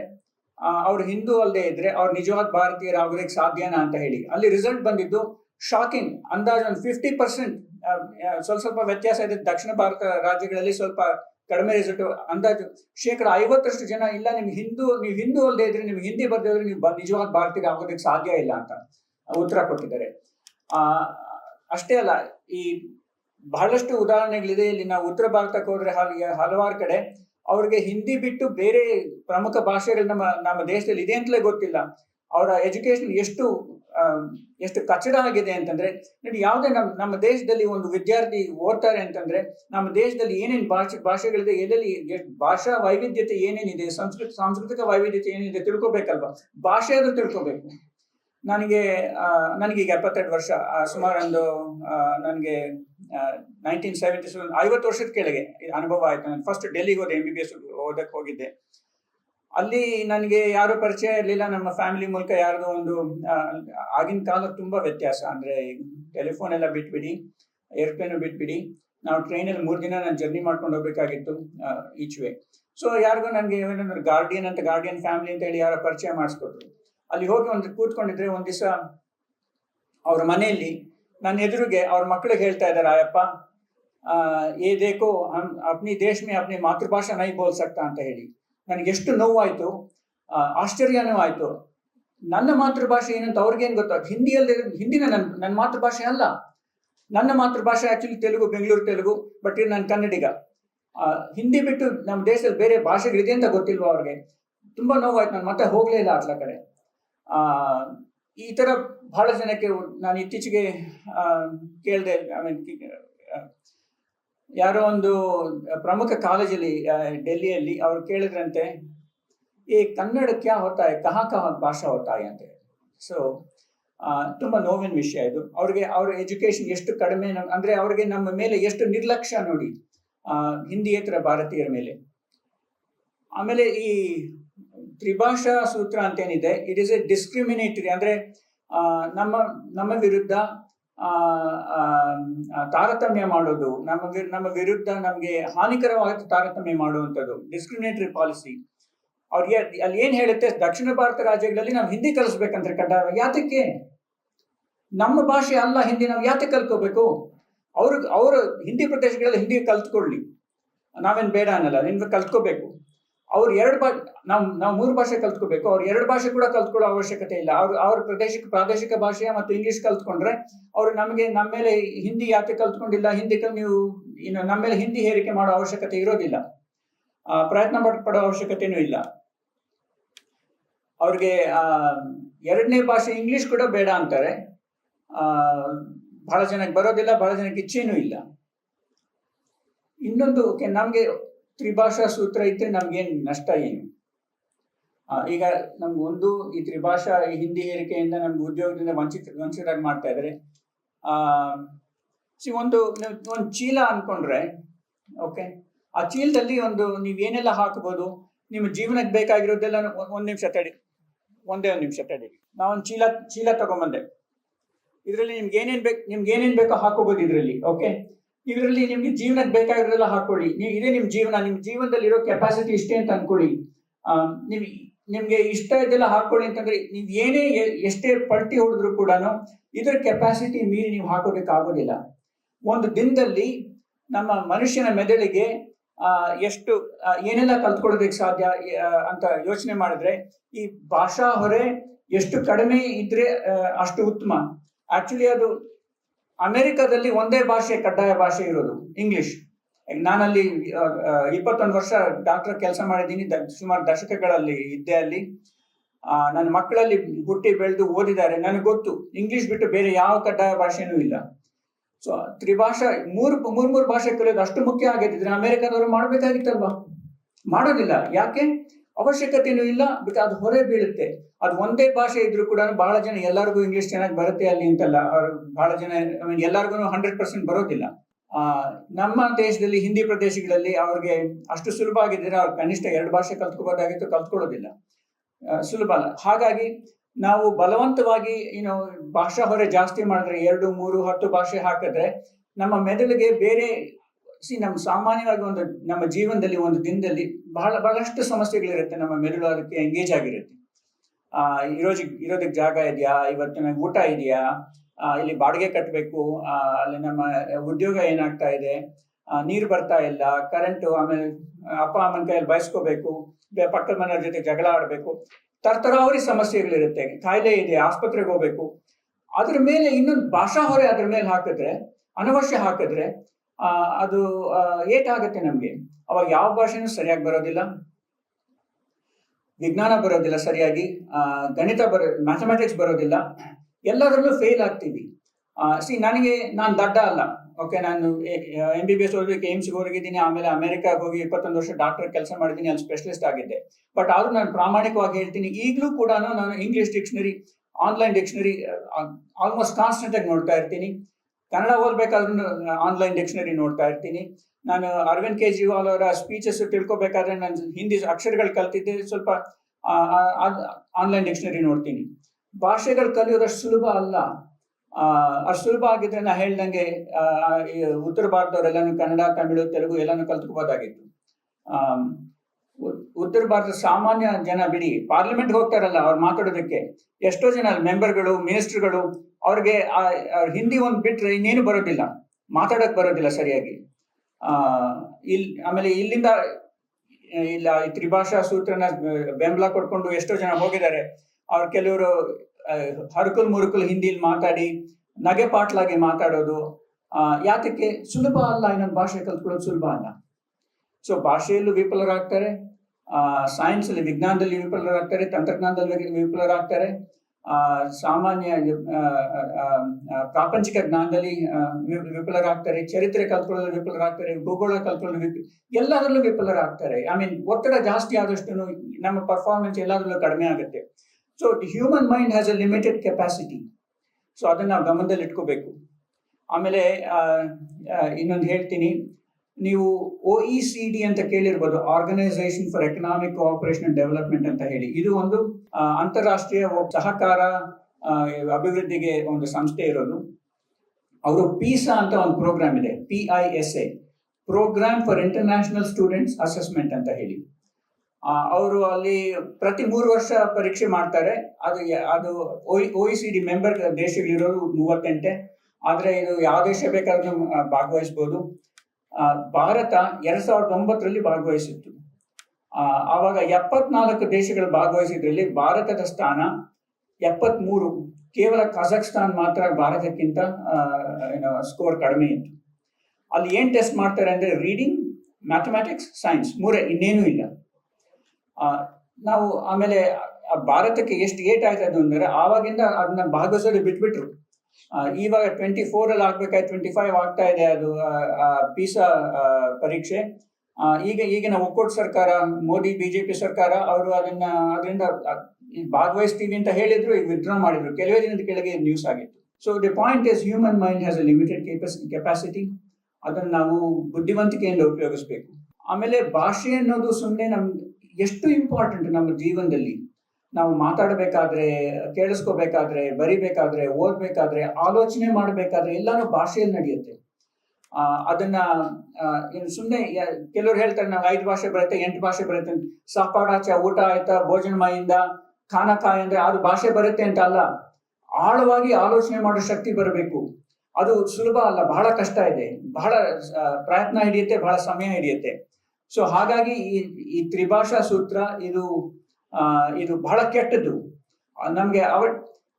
ಅವ್ರು ಹಿಂದೂ ಅಲ್ಲದೆ ಇದ್ರೆ ಅವ್ರು ನಿಜವಾದ ಭಾರತೀಯರಾಗೋದಕ್ಕೆ ಸಾಧ್ಯನಾ ಅಂತ ಹೇಳಿ. ಅಲ್ಲಿ ರಿಸಲ್ಟ್ ಬಂದಿದ್ದು ಶಾಕಿಂಗ್ ಅಂದಾಜು ಒಂದು ಫಿಫ್ಟಿ ಪರ್ಸೆಂಟ್ ಸ್ವಲ್ಪ ಸ್ವಲ್ಪ ವ್ಯತ್ಯಾಸ ಇದೆ. ದಕ್ಷಿಣ ಭಾರತ ರಾಜ್ಯಗಳಲ್ಲಿ ಸ್ವಲ್ಪ ಕಡಿಮೆ ರಿಸಲ್ಟ್ ಅಂದಾಜು ಶೇಕಡ ಐವತ್ತರಷ್ಟು ಜನ ಇಲ್ಲ ನಿಮ್ಗೆ ಹಿಂದೂ, ನೀವು ಹಿಂದೂ ಅಲ್ಲದೆ ಇದ್ರೆ ನಿಮ್ಗೆ ಹಿಂದಿ ಬರ್ದೇ ಇದ್ರೆ ನೀವು ನಿಜವಾದ ಭಾರತೀಯ ಆಗೋದಕ್ಕೆ ಸಾಧ್ಯ ಇಲ್ಲ ಅಂತ ಉತ್ತರ ಕೊಟ್ಟಿದ್ದಾರೆ. ಅಷ್ಟೇ ಅಲ್ಲ, ಈ ಬಹಳಷ್ಟು ಉದಾಹರಣೆಗಳಿದೆ. ಇಲ್ಲಿ ನಾವು ಉತ್ತರ ಭಾರತಕ್ಕೆ ಹೋದ್ರೆ ಹಾಗೆ ಹಲವಾರು ಕಡೆ ಅವ್ರಿಗೆ ಹಿಂದಿ ಬಿಟ್ಟು ಬೇರೆ ಪ್ರಮುಖ ಭಾಷೆಗಳು ನಮ್ಮ ನಮ್ಮ ದೇಶದಲ್ಲಿ ಇದೆ ಅಂತಲೇ ಗೊತ್ತಿಲ್ಲ. ಅವರ ಎಜುಕೇಶನ್ ಎಷ್ಟು ಎಷ್ಟು ಕಚ್ಚಡ ಆಗಿದೆ ಅಂತಂದ್ರೆ, ನೋಡಿ ಯಾವುದೇ ನಮ್ಮ ನಮ್ಮ ದೇಶದಲ್ಲಿ ಒಂದು ವಿದ್ಯಾರ್ಥಿ ಓದ್ತಾರೆ ಅಂತಂದ್ರೆ, ನಮ್ಮ ದೇಶದಲ್ಲಿ ಏನೇನು ಭಾಷೆ, ಭಾಷೆಗಳಿದೆ, ಎಲ್ಲೆಲ್ಲಿ ಭಾಷಾ ವೈವಿಧ್ಯತೆ ಏನೇನಿದೆ, ಸಂಸ್ಕೃತ, ಸಾಂಸ್ಕೃತಿಕ ವೈವಿಧ್ಯತೆ ಏನಿದೆ ತಿಳ್ಕೊಬೇಕಲ್ವಾ? ಭಾಷೆ ಆದ್ರೂ ತಿಳ್ಕೊಬೇಕು. ನನಗೆ ನನಗೀಗ ಎಪ್ಪತ್ತೆರಡು ವರ್ಷ ಸುಮಾರು ಒಂದು ನನಗೆ ನೈನ್ಟೀನ್ ಸೆವೆಂಟಿ ಸೆವೆನ್ ಐವತ್ತು ವರ್ಷದ ಕೆಳಗೆ ಅನುಭವ ಆಯ್ತು. ನಾನು ಫಸ್ಟ್ ಡೆಲ್ಲಿಗೆ ಹೋದೆ ಎಂ ಬಿ ಬಿ ಎಸ್ ಓದಕ್ಕೆ ಹೋಗಿದ್ದೆ. ಅಲ್ಲಿ ನನಗೆ ಯಾರು ಪರಿಚಯ ಇರಲಿಲ್ಲ. ನಮ್ಮ ಫ್ಯಾಮಿಲಿ ಮೂಲಕ ಯಾರ್ದು ಒಂದು ಆಗಿನ ಕಾಲ ತುಂಬಾ ವ್ಯತ್ಯಾಸ. ಅಂದ್ರೆ ಟೆಲಿಫೋನ್ ಎಲ್ಲ ಬಿಟ್ಬಿಡಿ ಏರ್ಪ್ಲೇನು ಬಿಟ್ಬಿಡಿ. ನಾವು ಟ್ರೈನಲ್ಲಿ ಮೂರು ದಿನ ನಾನು ಜರ್ನಿ ಮಾಡ್ಕೊಂಡು ಹೋಗ್ಬೇಕಾಗಿತ್ತು ಈಚ್ ವೇ ಸೊ ಯಾರಿಗೂ ನನಗೆ ಏನಂದ್ರೆ ಗಾರ್ಡಿಯನ್ ಅಂತ ಗಾರ್ಡಿಯನ್ ಫ್ಯಾಮಿಲಿ ಅಂತ ಹೇಳಿ ಯಾರೋ ಪರಿಚಯ ಮಾಡಿಸ್ಕೊಟ್ರು. ಅಲ್ಲಿ ಹೋಗಿ ಒಂದು ಕೂತ್ಕೊಂಡಿದ್ರೆ ಒಂದ್ ದಿವಸ ಅವ್ರ ಮನೆಯಲ್ಲಿ ನನ್ನ ಎದುರಿಗೆ ಅವ್ರ ಮಕ್ಕಳಿಗೆ ಹೇಳ್ತಾ ಇದ್ದಾರೆ ಆಯಪ್ಪ ಆ, ಏ ದೇಕೋ ಅಪ್ನಿ ದೇಶ ಮೇ ಅಪ್ನಿ ಮಾತೃಭಾಷಾ ನೈ ಬೋಲ್ ಸಕ್ತಾ ಅಂತ ಹೇಳಿ. ನನಗೆ ಎಷ್ಟು ನೋವಾಯ್ತು ಆಶ್ಚರ್ಯನೂ ಆಯ್ತು. ನನ್ನ ಮಾತೃಭಾಷೆ ಏನಂತ ಅವ್ರಿಗೇನು ಗೊತ್ತಾಗ ಹಿಂದಿಯಲ್ಲಿ ಹಿಂದಿನ ನನ್ನ ನನ್ನ ಮಾತೃಭಾಷೆ ಅಲ್ಲ. ನನ್ನ ಮಾತೃಭಾಷೆ ಆಕ್ಚುಲಿ ತೆಲುಗು ಬೆಂಗಳೂರು ತೆಲುಗು ಬಟ್ ಇದು ನಾನು ಕನ್ನಡಿಗ. ಹಿಂದಿ ಬಿಟ್ಟು ನಮ್ಮ ದೇಶದಲ್ಲಿ ಬೇರೆ ಭಾಷೆಗಳಿದೆ ಅಂತ ಗೊತ್ತಿಲ್ವಾ ಅವ್ರಿಗೆ? ತುಂಬಾ ನೋವಾಯ್ತು ನಾನು ಮತ್ತೆ ಹೋಗ್ಲೇ ಇಲ್ಲ ಅಟ್ಲ ಕಡೆ. ಈ ತರ ಬಹಳ ಜನಕ್ಕೆ ನಾನು ಇತ್ತೀಚೆಗೆ ಕೇಳಿದೆ ಐ ಮೀನ್ ಯಾರೋ ಒಂದು ಪ್ರಮುಖ ಕಾಲೇಜಲ್ಲಿ ಡೆಲ್ಲಿಯಲ್ಲಿ ಅವ್ರು ಕೇಳಿದ್ರಂತೆ ಈ ಕನ್ನಡ ಕ್ಯಾ ಹೋತಾ ಕಹ ಕಹಾ ಭಾಷಾ ಹೋತಾ है ಅಂತ ಸೊ ತುಂಬಾ ನೋವಿನ ವಿಷಯ ಇದು. ಅವ್ರಿಗೆ, ಅವ್ರ ಎಜುಕೇಶನ್ ಎಷ್ಟು ಕಡಿಮೆ ಅಂದ್ರೆ ಅವ್ರಿಗೆ ನಮ್ಮ ಮೇಲೆ ಎಷ್ಟು ನಿರ್ಲಕ್ಷ್ಯ ನೋಡಿ ಹಿಂದಿಯೇತರ ಭಾರತೀಯರ ಮೇಲೆ. ಆಮೇಲೆ ಈ ತ್ರಿಭಾಷಾ ಸೂತ್ರ ಅಂತ ಏನಿದೆ ಇಟ್ ಇಸ್ ಎ ಡಿಸ್ಕ್ರಿಮಿನೇಟರಿ ಅಂದ್ರೆ ನಮ್ಮ ನಮ್ಮ ವಿರುದ್ಧ ತಾರತಮ್ಯ ಮಾಡೋದು, ನಮ್ಮ ನಮ್ಮ ವಿರುದ್ಧ ನಮಗೆ ಹಾನಿಕರವಾದ ತಾರತಮ್ಯ ಮಾಡುವಂಥದ್ದು ಡಿಸ್ಕ್ರಿಮಿನೇಟರಿ ಪಾಲಿಸಿ ಅವ್ರಿಗೆ ಅಲ್ಲಿ ಏನ್ ಹೇಳುತ್ತೆ, ದಕ್ಷಿಣ ಭಾರತ ರಾಜ್ಯಗಳಲ್ಲಿ ನಾವು ಹಿಂದಿ ಕಲಿಸ್ಬೇಕಂದ್ರೆ ಕಡ್ಡಾಯ, ಯಾತಕ್ಕೆ? ನಮ್ಮ ಭಾಷೆ ಅಲ್ಲ ಹಿಂದಿ, ನಾವು ಯಾತಕ್ಕೆ ಕಲ್ತ್ಕೋಬೇಕು? ಅವ್ರಿಗೆ ಅವರು ಹಿಂದಿ ಪ್ರದೇಶಗಳಲ್ಲಿ ಹಿಂದಿ ಕಲ್ತ್ಕೊಳ್ಳಿ. ನಾವೇನ್ ಬೇಡ ಅನ್ನಲ್ಲ, ನಿಮ್ಗೆ ಕಲ್ತ್ಕೋಬೇಕು. ಅವ್ರು ಎರಡು ಬಾ ನಾವು ನಾವು ಮೂರು ಭಾಷೆ ಕಲ್ತ್ಕೋಬೇಕು, ಅವ್ರು ಎರಡು ಭಾಷೆ ಕೂಡ ಕಲ್ತ್ಕೊಳ್ಳೋ ಅವಶ್ಯಕತೆ ಇಲ್ಲ. ಅವ್ರು, ಅವ್ರ ಪ್ರದೇಶಕ್ಕೆ ಪ್ರಾದೇಶಿಕ ಭಾಷೆ ಮತ್ತು ಇಂಗ್ಲಿಷ್ ಕಲ್ತ್ಕೊಂಡ್ರೆ ಅವರು ನಮಗೆ ನಮ್ಮ ಮೇಲೆ ಹಿಂದಿ ಯಾಕೆ ಕಲ್ತ್ಕೊಂಡಿಲ್ಲ? ಹಿಂದಿ ಕಲ್ ನೀವು, ಇನ್ನು ನಮ್ಮ ಮೇಲೆ ಹಿಂದಿ ಹೇರಿಕೆ ಮಾಡೋ ಅವಶ್ಯಕತೆ ಇರೋದಿಲ್ಲ. ಪ್ರಯತ್ನ ಪಡೋ ಅವಶ್ಯಕತೆಯೂ ಇಲ್ಲ. ಅವ್ರಿಗೆ ಎರಡನೇ ಭಾಷೆ ಇಂಗ್ಲಿಷ್ ಕೂಡ ಬೇಡ ಅಂತಾರೆ. ಬಹಳ ಜನಕ್ಕೆ ಬರೋದಿಲ್ಲ, ಬಹಳ ಜನಕ್ಕೆ ಇಚ್ಛೆನೂ ಇಲ್ಲ. ಇನ್ನೊಂದು ನಮಗೆ ತ್ರಿಭಾಷಾ ಸೂತ್ರ ಇದ್ರೆ ನಮ್ಗೇನು ನಷ್ಟ ಏನು? ಈಗ ನಮ್ಗೆ ಒಂದು ಈ ತ್ರಿಭಾಷಾ ಹಿಂದಿ ಹೇರಿಕೆಯಿಂದ ನಮ್ಗೆ ಉದ್ಯೋಗದಿಂದ ವಂಚಿತ, ವಂಚಿತರಾಗಿ ಮಾಡ್ತಾ ಇದ್ರೆ. ಆ, ಸಿ, ಒಂದು ಒಂದು ಚೀಲ ಅನ್ಕೊಂಡ್ರೆ ಓಕೆ ಆ ಚೀಲದಲ್ಲಿ ಒಂದು ನೀವು ಏನೆಲ್ಲ ಹಾಕಬಹುದು ನಿಮ್ಮ ಜೀವನಕ್ಕೆ ಬೇಕಾಗಿರೋದೆಲ್ಲ ಒಂದ್- ಒಂದ್ ನಿಮಿಷ ತಡಿ. ಒಂದೇ ಒಂದು ನಿಮಿಷ ತಡಿ. ನಾವೊಂದು ಚೀಲ ಚೀಲ ತಗೊಂಡ್ಬಂದೆ ಇದರಲ್ಲಿ ನಿಮ್ಗೆ ಏನೇನ್ ಬೇಕು, ನಿಮ್ಗೆ ಏನೇನ್ ಬೇಕೋ ಹಾಕೋಬಹುದು ಇದರಲ್ಲಿ ಓಕೆ ಇದರಲ್ಲಿ ನಿಮ್ಗೆ ಜೀವನಕ್ಕೆ ಬೇಕಾಗಿರೋದೆಲ್ಲ ಹಾಕೊಳ್ಳಿ. ನೀವು ಇದೇ ನಿಮ್ ಜೀವನ, ನಿಮ್ ಜೀವನದಲ್ಲಿ ಇರೋ ಕೆಪಾಸಿಟಿ ಇಷ್ಟೇ ಅಂತ ಅನ್ಕೊಳ್ಳಿ. ನಿಮ್, ನಿಮ್ಗೆ ಇಷ್ಟ ಇದೆಲ್ಲ ಹಾಕೊಳ್ಳಿ ಅಂತಂದ್ರೆ ನೀವ್ ಏನೇ ಎಷ್ಟೇ ಪಲ್ಟಿ ಹೊಡೆದ್ರು ಕೂಡ ಇದರ ಕೆಪಾಸಿಟಿ ಮೀರಿ ನೀವು ಹಾಕೋದಕ್ಕೆ ಆಗೋದಿಲ್ಲ ಒಂದು ದಿನದಲ್ಲಿ ನಮ್ಮ ಮನುಷ್ಯನ ಮೆದುಳಿಗೆ ಎಷ್ಟು ಏನೆಲ್ಲ ಕಲ್ತ್ಕೊಳ್ಳೋದಕ್ಕೆ ಸಾಧ್ಯ ಅಂತ ಯೋಚನೆ ಮಾಡಿದ್ರೆ ಈ ಭಾಷಾ ಹೊರೆ ಎಷ್ಟು ಕಡಿಮೆ ಇದ್ರೆ ಅಷ್ಟು ಉತ್ತಮ. ಆಕ್ಚುಲಿ ಅದು ಅಮೆರಿಕದಲ್ಲಿ ಒಂದೇ ಭಾಷೆ, ಕಡ್ಡಾಯ ಭಾಷೆ ಇರೋದು ಇಂಗ್ಲಿಷ್ ನಾನಲ್ಲಿ ಇಪ್ಪತ್ತೊಂದು ವರ್ಷ ಡಾಕ್ಟರ್ ಕೆಲಸ ಮಾಡಿದ್ದೀನಿ ಸುಮಾರು ದಶಕಗಳಲ್ಲಿ ಇದ್ದೆ ಅಲ್ಲಿ. ನನ್ನ ಮಕ್ಕಳಲ್ಲಿ ಹುಟ್ಟಿ ಬೆಳೆದು ಓದಿದ್ದಾರೆ, ನನಗೆ ಗೊತ್ತು ಇಂಗ್ಲಿಷ್ ಬಿಟ್ಟು ಬೇರೆ ಯಾವ ಕಡ್ಡಾಯ ಭಾಷೆನೂ ಇಲ್ಲ. ಸೊ ತ್ರಿಭಾಷಾ, ಮೂರು, ಮೂರ್, ಮೂರು ಭಾಷೆ ಕಲಿಯೋದು ಅಷ್ಟು ಮುಖ್ಯ ಆಗೈತಿದ್ರೆ ಅಮೆರಿಕದವರು ಮಾಡ್ಬೇಕಾಗಿತ್ತಲ್ವಾ? ಮಾಡೋದಿಲ್ಲ. ಯಾಕೆ? ಅವಶ್ಯಕತೆನೂ ಇಲ್ಲ, ಬಟ್ ಅದು ಹೊರೆ ಬೀಳುತ್ತೆ. ಅದು ಒಂದೇ ಭಾಷೆ ಇದ್ರೂ ಕೂಡ ಬಹಳ ಜನ ಎಲ್ಲರಿಗೂ ಇಂಗ್ಲಿಷ್ ಚೆನ್ನಾಗಿ ಬರುತ್ತೆ ಅಲ್ಲಿ ಅಂತಲ್ಲ, ಅವ್ರು ಬಹಳ ಜನ ಎಲ್ಲರಿಗೂ ಹಂಡ್ರೆಡ್ ಪರ್ಸೆಂಟ್ ಬರೋದಿಲ್ಲ. ನಮ್ಮ ದೇಶದಲ್ಲಿ, ಹಿಂದಿ ಪ್ರದೇಶಗಳಲ್ಲಿ ಅವ್ರಿಗೆ ಅಷ್ಟು ಸುಲಭ ಆಗಿದ್ರೆ ಅವ್ರು ಕನಿಷ್ಠ ಎರಡು ಭಾಷೆ ಕಲ್ತ್ಕೋಬೋದಾಗಿತ್ತು, ಕಲ್ತ್ಕೊಳ್ಳೋದಿಲ್ಲ. ಸುಲಭ ಅಲ್ಲ. ಹಾಗಾಗಿ ನಾವು ಬಲವಂತವಾಗಿ ಏನು ಭಾಷಾ ಹೊರೆ ಜಾಸ್ತಿ ಮಾಡಿದ್ರೆ ಎರಡು, ಮೂರು, ಹತ್ತು ಭಾಷೆ ಹಾಕಿದ್ರೆ ನಮ್ಮ ಮೆದುಳಿಗೆ ಬೇರೆ ಸಿ ನಮ್ಮ ಸಾಮಾನ್ಯವಾಗಿ ಒಂದು, ನಮ್ಮ ಜೀವನದಲ್ಲಿ ಒಂದು ದಿನದಲ್ಲಿ ಬಹಳ ಬಹಳಷ್ಟು ಸಮಸ್ಯೆಗಳಿರುತ್ತೆ, ನಮ್ಮ ಮೆದುಳು ಅದಕ್ಕೆ ಎಂಗೇಜ್ ಆಗಿರುತ್ತೆ. ಆ, ಇರೋಜಿ, ಇರೋದಕ್ಕೆ ಜಾಗ ಇದೆಯಾ? ಇವತ್ತು ನನಗೆ ಊಟ ಇದೆಯಾ? ಇಲ್ಲಿ ಬಾಡಿಗೆ ಕಟ್ಟಬೇಕು ಅಲ್ಲಿ ನಮ್ಮ ಉದ್ಯೋಗ ಏನಾಗ್ತಾ ಇದೆ? ನೀರು ಬರ್ತಾ ಇಲ್ಲ ಕರೆಂಟು ಆಮೇಲೆ ಅಪ್ಪ ಅಮ್ಮನ ಕೈಯಲ್ಲಿ ಬಯಸ್ಕೋಬೇಕು ಪಕ್ಕದ ಮನೆಯವ್ರ ಜೊತೆ ಜಗಳ ಆಡಬೇಕು, ತರ್ತರಾವರಿ ಸಮಸ್ಯೆಗಳಿರುತ್ತೆ. ಕಾಯಿಲೆ ಇದೆ, ಆಸ್ಪತ್ರೆಗೆ ಹೋಗ್ಬೇಕು. ಅದ್ರ ಮೇಲೆ ಇನ್ನೊಂದು ಭಾಷಾ ಹೊರೆ ಅದ್ರ ಮೇಲೆ ಹಾಕಿದ್ರೆ, ಅನವಶ್ಯ ಹಾಕಿದ್ರೆ ಅದು ಏಟಾಗುತ್ತೆ ನಮ್ಗೆ. ಅವಾಗ ಯಾವ ಭಾಷೆನೂ ಸರಿಯಾಗಿ ಬರೋದಿಲ್ಲ. ವಿಜ್ಞಾನ ಬರೋದಿಲ್ಲ ಸರಿಯಾಗಿ. ಗಣಿತ ಬರೋ ಮ್ಯಾಥಮೆಟಿಕ್ಸ್ ಬರೋದಿಲ್ಲ. ಎಲ್ಲದರಲ್ಲೂ ಫೇಲ್ ಆಗ್ತೀವಿ. ಸಿ ನನಗೆ, ನಾನು ದಡ್ಡ ಅಲ್ಲ. ಓಕೆ ನಾನು ಎಂ ಬಿ ಬಿ ಎಸ್ ಓದಬೇಕು ಏಮ್ಸ್ಗೆ ಹೋಗಿದ್ದೀನಿ, ಆಮೇಲೆ ಅಮೆರಿಕಾಗೆ ಹೋಗಿ ಇಪ್ಪತ್ತೊಂದು ವರ್ಷ ಡಾಕ್ಟರ್ ಕೆಲಸ ಮಾಡಿದ್ದೀನಿ, ಅಲ್ಲಿ ಸ್ಪೆಷಲಿಸ್ಟ್ ಆಗಿದ್ದೆ. ಬಟ್ ಆದರೂ ನಾನು ಪ್ರಾಮಾಣಿಕವಾಗಿ ಹೇಳ್ತೀನಿ, ಈಗಲೂ ಕೂಡ ನಾನು English dictionary online dictionary almost constant ಆಗಿ ನೋಡ್ತಾ ಇರ್ತೀನಿ. ಕನ್ನಡ ಓದ್ಬೇಕಾದ್ರೂ ಆನ್ಲೈನ್ ಡಿಕ್ಷನರಿ ನೋಡ್ತಾ ಇರ್ತೀನಿ. ನಾನು ಅರವಿಂದ್ ಕೇಜ್ರಿವಾಲ್ ಅವರ ಸ್ಪೀಚಸ್ ತಿಳ್ಕೊಬೇಕಾದ್ರೆ ನಾನು ಹಿಂದಿ ಅಕ್ಷರಗಳು ಕಲ್ತಿದ್ದೆ. ಸ್ವಲ್ಪ ಆನ್ಲೈನ್ ಡಿಕ್ಷನರಿ ನೋಡ್ತೀನಿ. ಭಾಷೆಗಳು ಕಲಿಯೋದಷ್ಟು ಸುಲಭ ಅಲ್ಲ. ಅಷ್ಟು ಸುಲಭ ಆಗಿದ್ರೆ ನಾ ಹೇಳ್ದಂಗೆ ಉತ್ತರ ಭಾರತದವರೆಲ್ಲಾನು ಕನ್ನಡ, ತಮಿಳು, ತೆಲುಗು ಎಲ್ಲಾನು ಕಲ್ತ್ಕೋಬೋದಾಗಿತ್ತು. ಉತ್ತರ ಭಾರತದ ಸಾಮಾನ್ಯ ಜನ ಬಿಡಿ ಪಾರ್ಲಿಮೆಂಟ್ ಹೋಗ್ತಾರಲ್ಲ ಅವ್ರು ಮಾತಾಡೋದಕ್ಕೆ. ಎಷ್ಟೋ ಜನ ಮೆಂಬರ್ಗಳು ಮಿನಿಸ್ಟರ್ಗಳು ಅವ್ರಿಗೆ ಆ- ಆ ಹಿಂದಿ ಒಂದು ಬಿಟ್ರೆ ಇನ್ನೇನು ಬರೋದಿಲ್ಲ. ಮಾತಾಡಕ್ ಬರೋದಿಲ್ಲ ಸರಿಯಾಗಿ. ಆ ಇಲ್ಲಿ ಆಮೇಲೆ ಇಲ್ಲಿಂದ ಇಲ್ಲ ಈ ತ್ರಿಭಾಷಾ ಸೂತ್ರನ ಬೆಂಬಲ ಕೊಟ್ಕೊಂಡು ಎಷ್ಟೋ ಜನ ಹೋಗಿದ್ದಾರೆ. ಅವ್ರು ಕೆಲವರು ಹರಕುಲ್ ಮುರುಕುಲ್ ಹಿಂದಿಲಿ ಮಾತಾಡಿ ನಗೆ ಪಾಟ್ಲಾಗಿ ಮಾತಾಡೋದು. ಆ, ಯಾತಕ್ಕೆ? ಸುಲಭ ಅಲ್ಲ ಇನ್ನೊಂದು ಭಾಷೆ ಕಲ್ತ್ಕೊಳ್ಳೋದು ಸುಲಭ ಅಲ್ಲ. ಸೊ ಭಾಷೆಯಲ್ಲೂ ವಿಫಲರಾಗ್ತಾರೆ. ಸೈನ್ಸ್ ಅಲ್ಲಿ ವಿಜ್ಞಾನದಲ್ಲಿ ವಿಫಲರಾಗ್ತಾರೆ ತಂತ್ರಜ್ಞಾನದಲ್ಲಿ ವಿಫಲರಾಗ್ತಾರೆ. ಆ, ಸಾಮಾನ್ಯ ಪ್ರಾಪಂಚಿಕ ಜ್ಞಾನದಲ್ಲಿ ವಿಫಲರಾಗ್ತಾರೆ, ಚರಿತ್ರೆ ಕಲ್ತ್ಕೊಳ್ಳೋದು ವಿಫಲರಾಗ್ತಾರೆ, ಭೂಗೋಳ ಕಲ್ತ್ಕೊಳ್ಳೋದು ವಿಫ, ಎಲ್ಲದರಲ್ಲೂ ವಿಫಲರಾಗ್ತಾರೆ. ಐ ಮೀನ್ ಒತ್ತಡ ಜಾಸ್ತಿ ಆದಷ್ಟು ನಮ್ಮ ಪರ್ಫಾರ್ಮೆನ್ಸ್ ಎಲ್ಲದರಲ್ಲೂ ಕಡಿಮೆ ಆಗುತ್ತೆ. So human mind has a limited capacity so ಅದನ್ನ ನಾವು ಗಮನದಲ್ಲಿ ಇಟ್ಕೋಬೇಕು ಆಮೇಲೆ ಇನ್ನೊಂದು ಹೇಳ್ತೀನಿ. ನೀವು ಒ ಇ ಸಿ ಡಿ ಅಂತ ಕೇಳಿರ್ಬೋದು organisation for economic cooperation and development ಅಂತ ಹೇಳಿ. ಇದು ಒಂದು ಅಂತಾರಾಷ್ಟ್ರೀಯ ಸಹಕಾರ ಅಭಿವೃದ್ಧಿಗೆ ಒಂದು ಸಂಸ್ಥೆ ಇರೋದು. ಅವರು ಪೀಸಾ ಅಂತ ಒಂದು ಪ್ರೋಗ್ರಾಮ್ ಇದೆ P I S A programme for international students assessment ಅಂತ ಹೇಳಿ. ಅವರು ಅಲ್ಲಿ ಪ್ರತಿ ಮೂರು ವರ್ಷ ಪರೀಕ್ಷೆ ಮಾಡ್ತಾರೆ. ಅದು ಅದು O E C D member ದೇಶಗಳಿರೋದು ಮೂವತ್ತೆಂಟೆ. ಆದರೆ ಇದು ಯಾವ ದೇಶ ಬೇಕಾದ್ರೂ ಭಾಗವಹಿಸ್ಬೋದು. ಭಾರತ ಎರಡ್ ಸಾವಿರದ ಒಂಬತ್ತರಲ್ಲಿ ಭಾಗವಹಿಸಿತ್ತು. ಆವಾಗ ಎಪ್ಪತ್ನಾಲ್ಕು ದೇಶಗಳು ಭಾಗವಹಿಸಿದ್ರಲ್ಲಿ ಭಾರತದ ಸ್ಥಾನ ಎಪ್ಪತ್ಮೂರು. ಕೇವಲ ಕಜಾಕ್ಸ್ತಾನ್ ಮಾತ್ರ ಭಾರತಕ್ಕಿಂತ ಸ್ಕೋರ್ ಕಡಿಮೆ ಇತ್ತು. ಅಲ್ಲಿ ಏನ್ ಟೆಸ್ಟ್ ಮಾಡ್ತಾರೆ ಅಂದ್ರೆ ರೀಡಿಂಗ್ ಮ್ಯಾಥಮೆಟಿಕ್ಸ್ ಸೈನ್ಸ್ ಮೂರೇ, ಇನ್ನೇನೂ ಇಲ್ಲ. ನಾವು ಆಮೇಲೆ ಭಾರತಕ್ಕೆ ಎಷ್ಟು ಏಟ್ ಆಯ್ತದ ಅಂದ್ರೆ ಆವಾಗಿಂದ ಅದನ್ನ ಭಾಗವಹಿಸೋದು ಬಿಟ್ಬಿಟ್ರು. ಇವಾಗ ಟ್ವೆಂಟಿ ಫೋರ್ ಅಲ್ಲಿ ಆಗ್ಬೇಕಾಯ್ತು ಟ್ವೆಂಟಿ ಫೈವ್ ಆಗ್ತಾ ಇದೆ ಅದು ಪೀಸಾ ಪರೀಕ್ಷೆ. ಈಗ, ಈಗಿನ ಒಕ್ಕೂಟ ಸರ್ಕಾರ, ಮೋದಿ, ಬಿಜೆಪಿ ಸರ್ಕಾರ, ಅವರು ಅದನ್ನ, ಅದರಿಂದ ಭಾಗವಹಿಸ್ತೀವಿ ಅಂತ ಹೇಳಿದ್ರು, ಈಗ ವಿಡ್ರಾ ಮಾಡಿದ್ರು. ಕೆಲವೇ ದಿನದ ಕೆಳಗೆ ನ್ಯೂಸ್ ಆಗಿತ್ತು. So the point is human mind has a limited capacity ಅದನ್ನ ನಾವು ಬುದ್ಧಿವಂತಿಕೆಯಿಂದ ಉಪಯೋಗಿಸ್ಬೇಕು. ಆಮೇಲೆ ಭಾಷೆ ಅನ್ನೋದು ಸುಮ್ಮನೆ ನಮ್ ಎಷ್ಟು ಇಂಪಾರ್ಟೆಂಟ್ ನಮ್ಮ ಜೀವನದಲ್ಲಿ? ನಾವು ಮಾತಾಡಬೇಕಾದ್ರೆ, ಕೇಳಿಸ್ಕೋಬೇಕಾದ್ರೆ, ಬರಿಬೇಕಾದ್ರೆ, ಓದ್ಬೇಕಾದ್ರೆ, ಆಲೋಚನೆ ಮಾಡಬೇಕಾದ್ರೆ ಎಲ್ಲಾನು ಭಾಷೆಯಲ್ಲಿ ನಡೆಯುತ್ತೆ. ಅದನ್ನ ಸುಮ್ಮನೆ ಕೆಲವ್ರು ಹೇಳ್ತಾರೆ ನಾವು ಐದು ಭಾಷೆ ಬರುತ್ತೆ, ಎಂಟು ಭಾಷೆ ಬರುತ್ತೆ. ಸಪಾಡಾಚ ಊಟ ಆಯ್ತಾ, ಭೋಜನ ಮಾಯಿಂದ, ಖಾನ ಕಾಯ ಅಂದ್ರೆ ಅದು ಭಾಷೆ ಬರುತ್ತೆ ಅಂತ ಅಲ್ಲ. ಆಳವಾಗಿ ಆಲೋಚನೆ ಮಾಡೋ ಶಕ್ತಿ ಬರಬೇಕು. ಅದು ಸುಲಭ ಅಲ್ಲ, ಬಹಳ ಕಷ್ಟ ಇದೆ. ಬಹಳ ಪ್ರಯತ್ನ ಹಿಡಿಯುತ್ತೆ, ಬಹಳ ಸಮಯ ಹಿಡಿಯುತ್ತೆ. ಸೊ ಹಾಗಾಗಿ ಈ ಈ ತ್ರಿಭಾಷಾ ಸೂತ್ರ ಇದು ಇದು ಬಹಳ ಕೆಟ್ಟದ್ದು. ನಮ್ಗೆ ಅವ,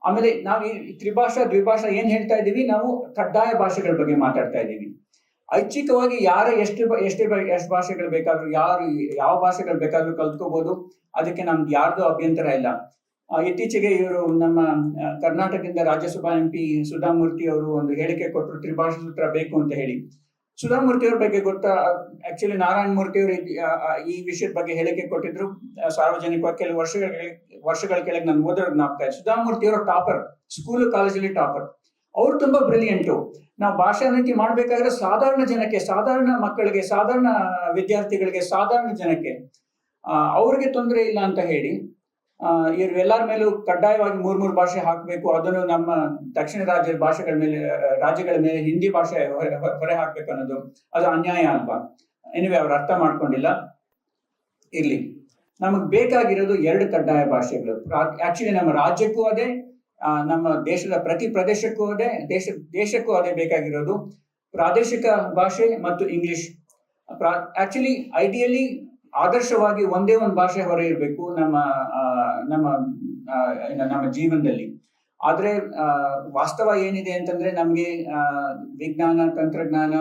ಆಮೇಲೆ ನಾವು ಈ ತ್ರಿಭಾಷಾ, ದ್ವಿಭಾಷಾ ಏನ್ ಹೇಳ್ತಾ ಇದ್ದೀವಿ? ನಾವು ಕಡ್ಡಾಯ ಭಾಷೆಗಳ ಬಗ್ಗೆ ಮಾತಾಡ್ತಾ ಇದ್ದೀವಿ. ಐಚ್ಛಿಕವಾಗಿ ಯಾರ ಎಷ್ಟು ಎಷ್ಟೇ ಎಷ್ಟು ಭಾಷೆಗಳು ಬೇಕಾದ್ರೂ, ಯಾರು ಯಾವ ಭಾಷೆಗಳು ಬೇಕಾದ್ರೂ ಕಲ್ತ್ಕೋಬಹುದು ಅದಕ್ಕೆ ನಮ್ಗೆ ಯಾರ್ದು ಅಭ್ಯಂತರ ಇಲ್ಲ. ಇತ್ತೀಚೆಗೆ ಇವರು ನಮ್ಮ ಕರ್ನಾಟಕದಿಂದ ರಾಜ್ಯಸಭಾ ಎಂ ಪಿ ಸುಧಾಮೂರ್ತಿ ಅವರು ಒಂದು ಹೇಳಿಕೆ ಕೊಟ್ಟರು, ತ್ರಿಭಾಷಾ ಸೂತ್ರ ಬೇಕು ಅಂತ ಹೇಳಿ. ಸುಧಾಮೂರ್ತಿ ಅವ್ರ ಬಗ್ಗೆ ಗೊತ್ತಾ? ಆಕ್ಚುಲಿ ನಾರಾಯಣ ಮೂರ್ತಿ ಅವರು ಈ ವಿಷಯದ ಬಗ್ಗೆ ಹೇಳಿಕೆ ಕೊಟ್ಟಿದ್ರು. ಸಾರ್ವಜನಿಕವಾಗಿ ಕೆಲವು ವರ್ಷಗಳ ವರ್ಷಗಳ ಕೆಳಗೆ ನಾನು ಓದೋ ಜ್ಞಾಪಕ. ಸುಧಾಮೂರ್ತಿ ಅವರು ಟಾಪರ್ ಸ್ಕೂಲ್ ಕಾಲೇಜಲ್ಲಿ ಟಾಪರ್. ಅವ್ರು ತುಂಬಾ ಬ್ರಿಲಿಯಂಟು ನಾವು ಭಾಷಾ ನೀತಿ ಮಾಡ್ಬೇಕಾದ್ರೆ ಸಾಧಾರಣ ಜನಕ್ಕೆ, ಸಾಧಾರಣ ಮಕ್ಕಳಿಗೆ, ಸಾಧಾರಣ ವಿದ್ಯಾರ್ಥಿಗಳಿಗೆ ಸಾಧಾರಣ ಜನಕ್ಕೆ ಅವ್ರಿಗೆ ತೊಂದರೆ ಇಲ್ಲ ಅಂತ ಹೇಳಿ ಆ, ಇವ್ರು ಎಲ್ಲರ ಮೇಲೂ ಕಡ್ಡಾಯವಾಗಿ ಮೂರ್ ಮೂರು ಭಾಷೆ ಹಾಕಬೇಕು. ಅದನ್ನು ನಮ್ಮ ದಕ್ಷಿಣ ರಾಜ್ಯದ ಭಾಷೆಗಳ ಮೇಲೆ ರಾಜ್ಯಗಳ ಮೇಲೆ ಹಿಂದಿ ಭಾಷೆ ಹೊರೆ ಹಾಕ್ಬೇಕು ಅನ್ನೋದು ಅದು ಅನ್ಯಾಯ ಅಲ್ವಾ? ಎನಿವೆ ಅವ್ರು ಅರ್ಥ ಮಾಡ್ಕೊಂಡಿಲ್ಲ. ಇರ್ಲಿ. ನಮಗ್ ಬೇಕಾಗಿರೋದು ಎರಡು ಕಡ್ಡಾಯ ಭಾಷೆಗಳು. ಆಕ್ಚುಲಿ ನಮ್ಮ ರಾಜ್ಯಕ್ಕೂ ಅದೇ ನಮ್ಮ ದೇಶದ ಪ್ರತಿ ಪ್ರದೇಶಕ್ಕೂ ಅದೇ ದೇಶ ದೇಶಕ್ಕೂ ಅದೇ ಬೇಕಾಗಿರೋದು ಪ್ರಾದೇಶಿಕ ಭಾಷೆ ಮತ್ತು ಇಂಗ್ಲಿಷ್ ಆಕ್ಚುಲಿ ಐಡಿಯಲಿ ಆದರ್ಶವಾಗಿ ಒಂದೇ ಒಂದು ಭಾಷೆ ಹೊರ ಇರಬೇಕು ನಮ್ಮ ನಮ್ಮ ನಮ್ಮ ಜೀವನದಲ್ಲಿ. ಆದ್ರೆ ವಾಸ್ತವ ಏನಿದೆ ಅಂತಂದ್ರೆ ನಮ್ಗೆ ವಿಜ್ಞಾನ, ತಂತ್ರಜ್ಞಾನ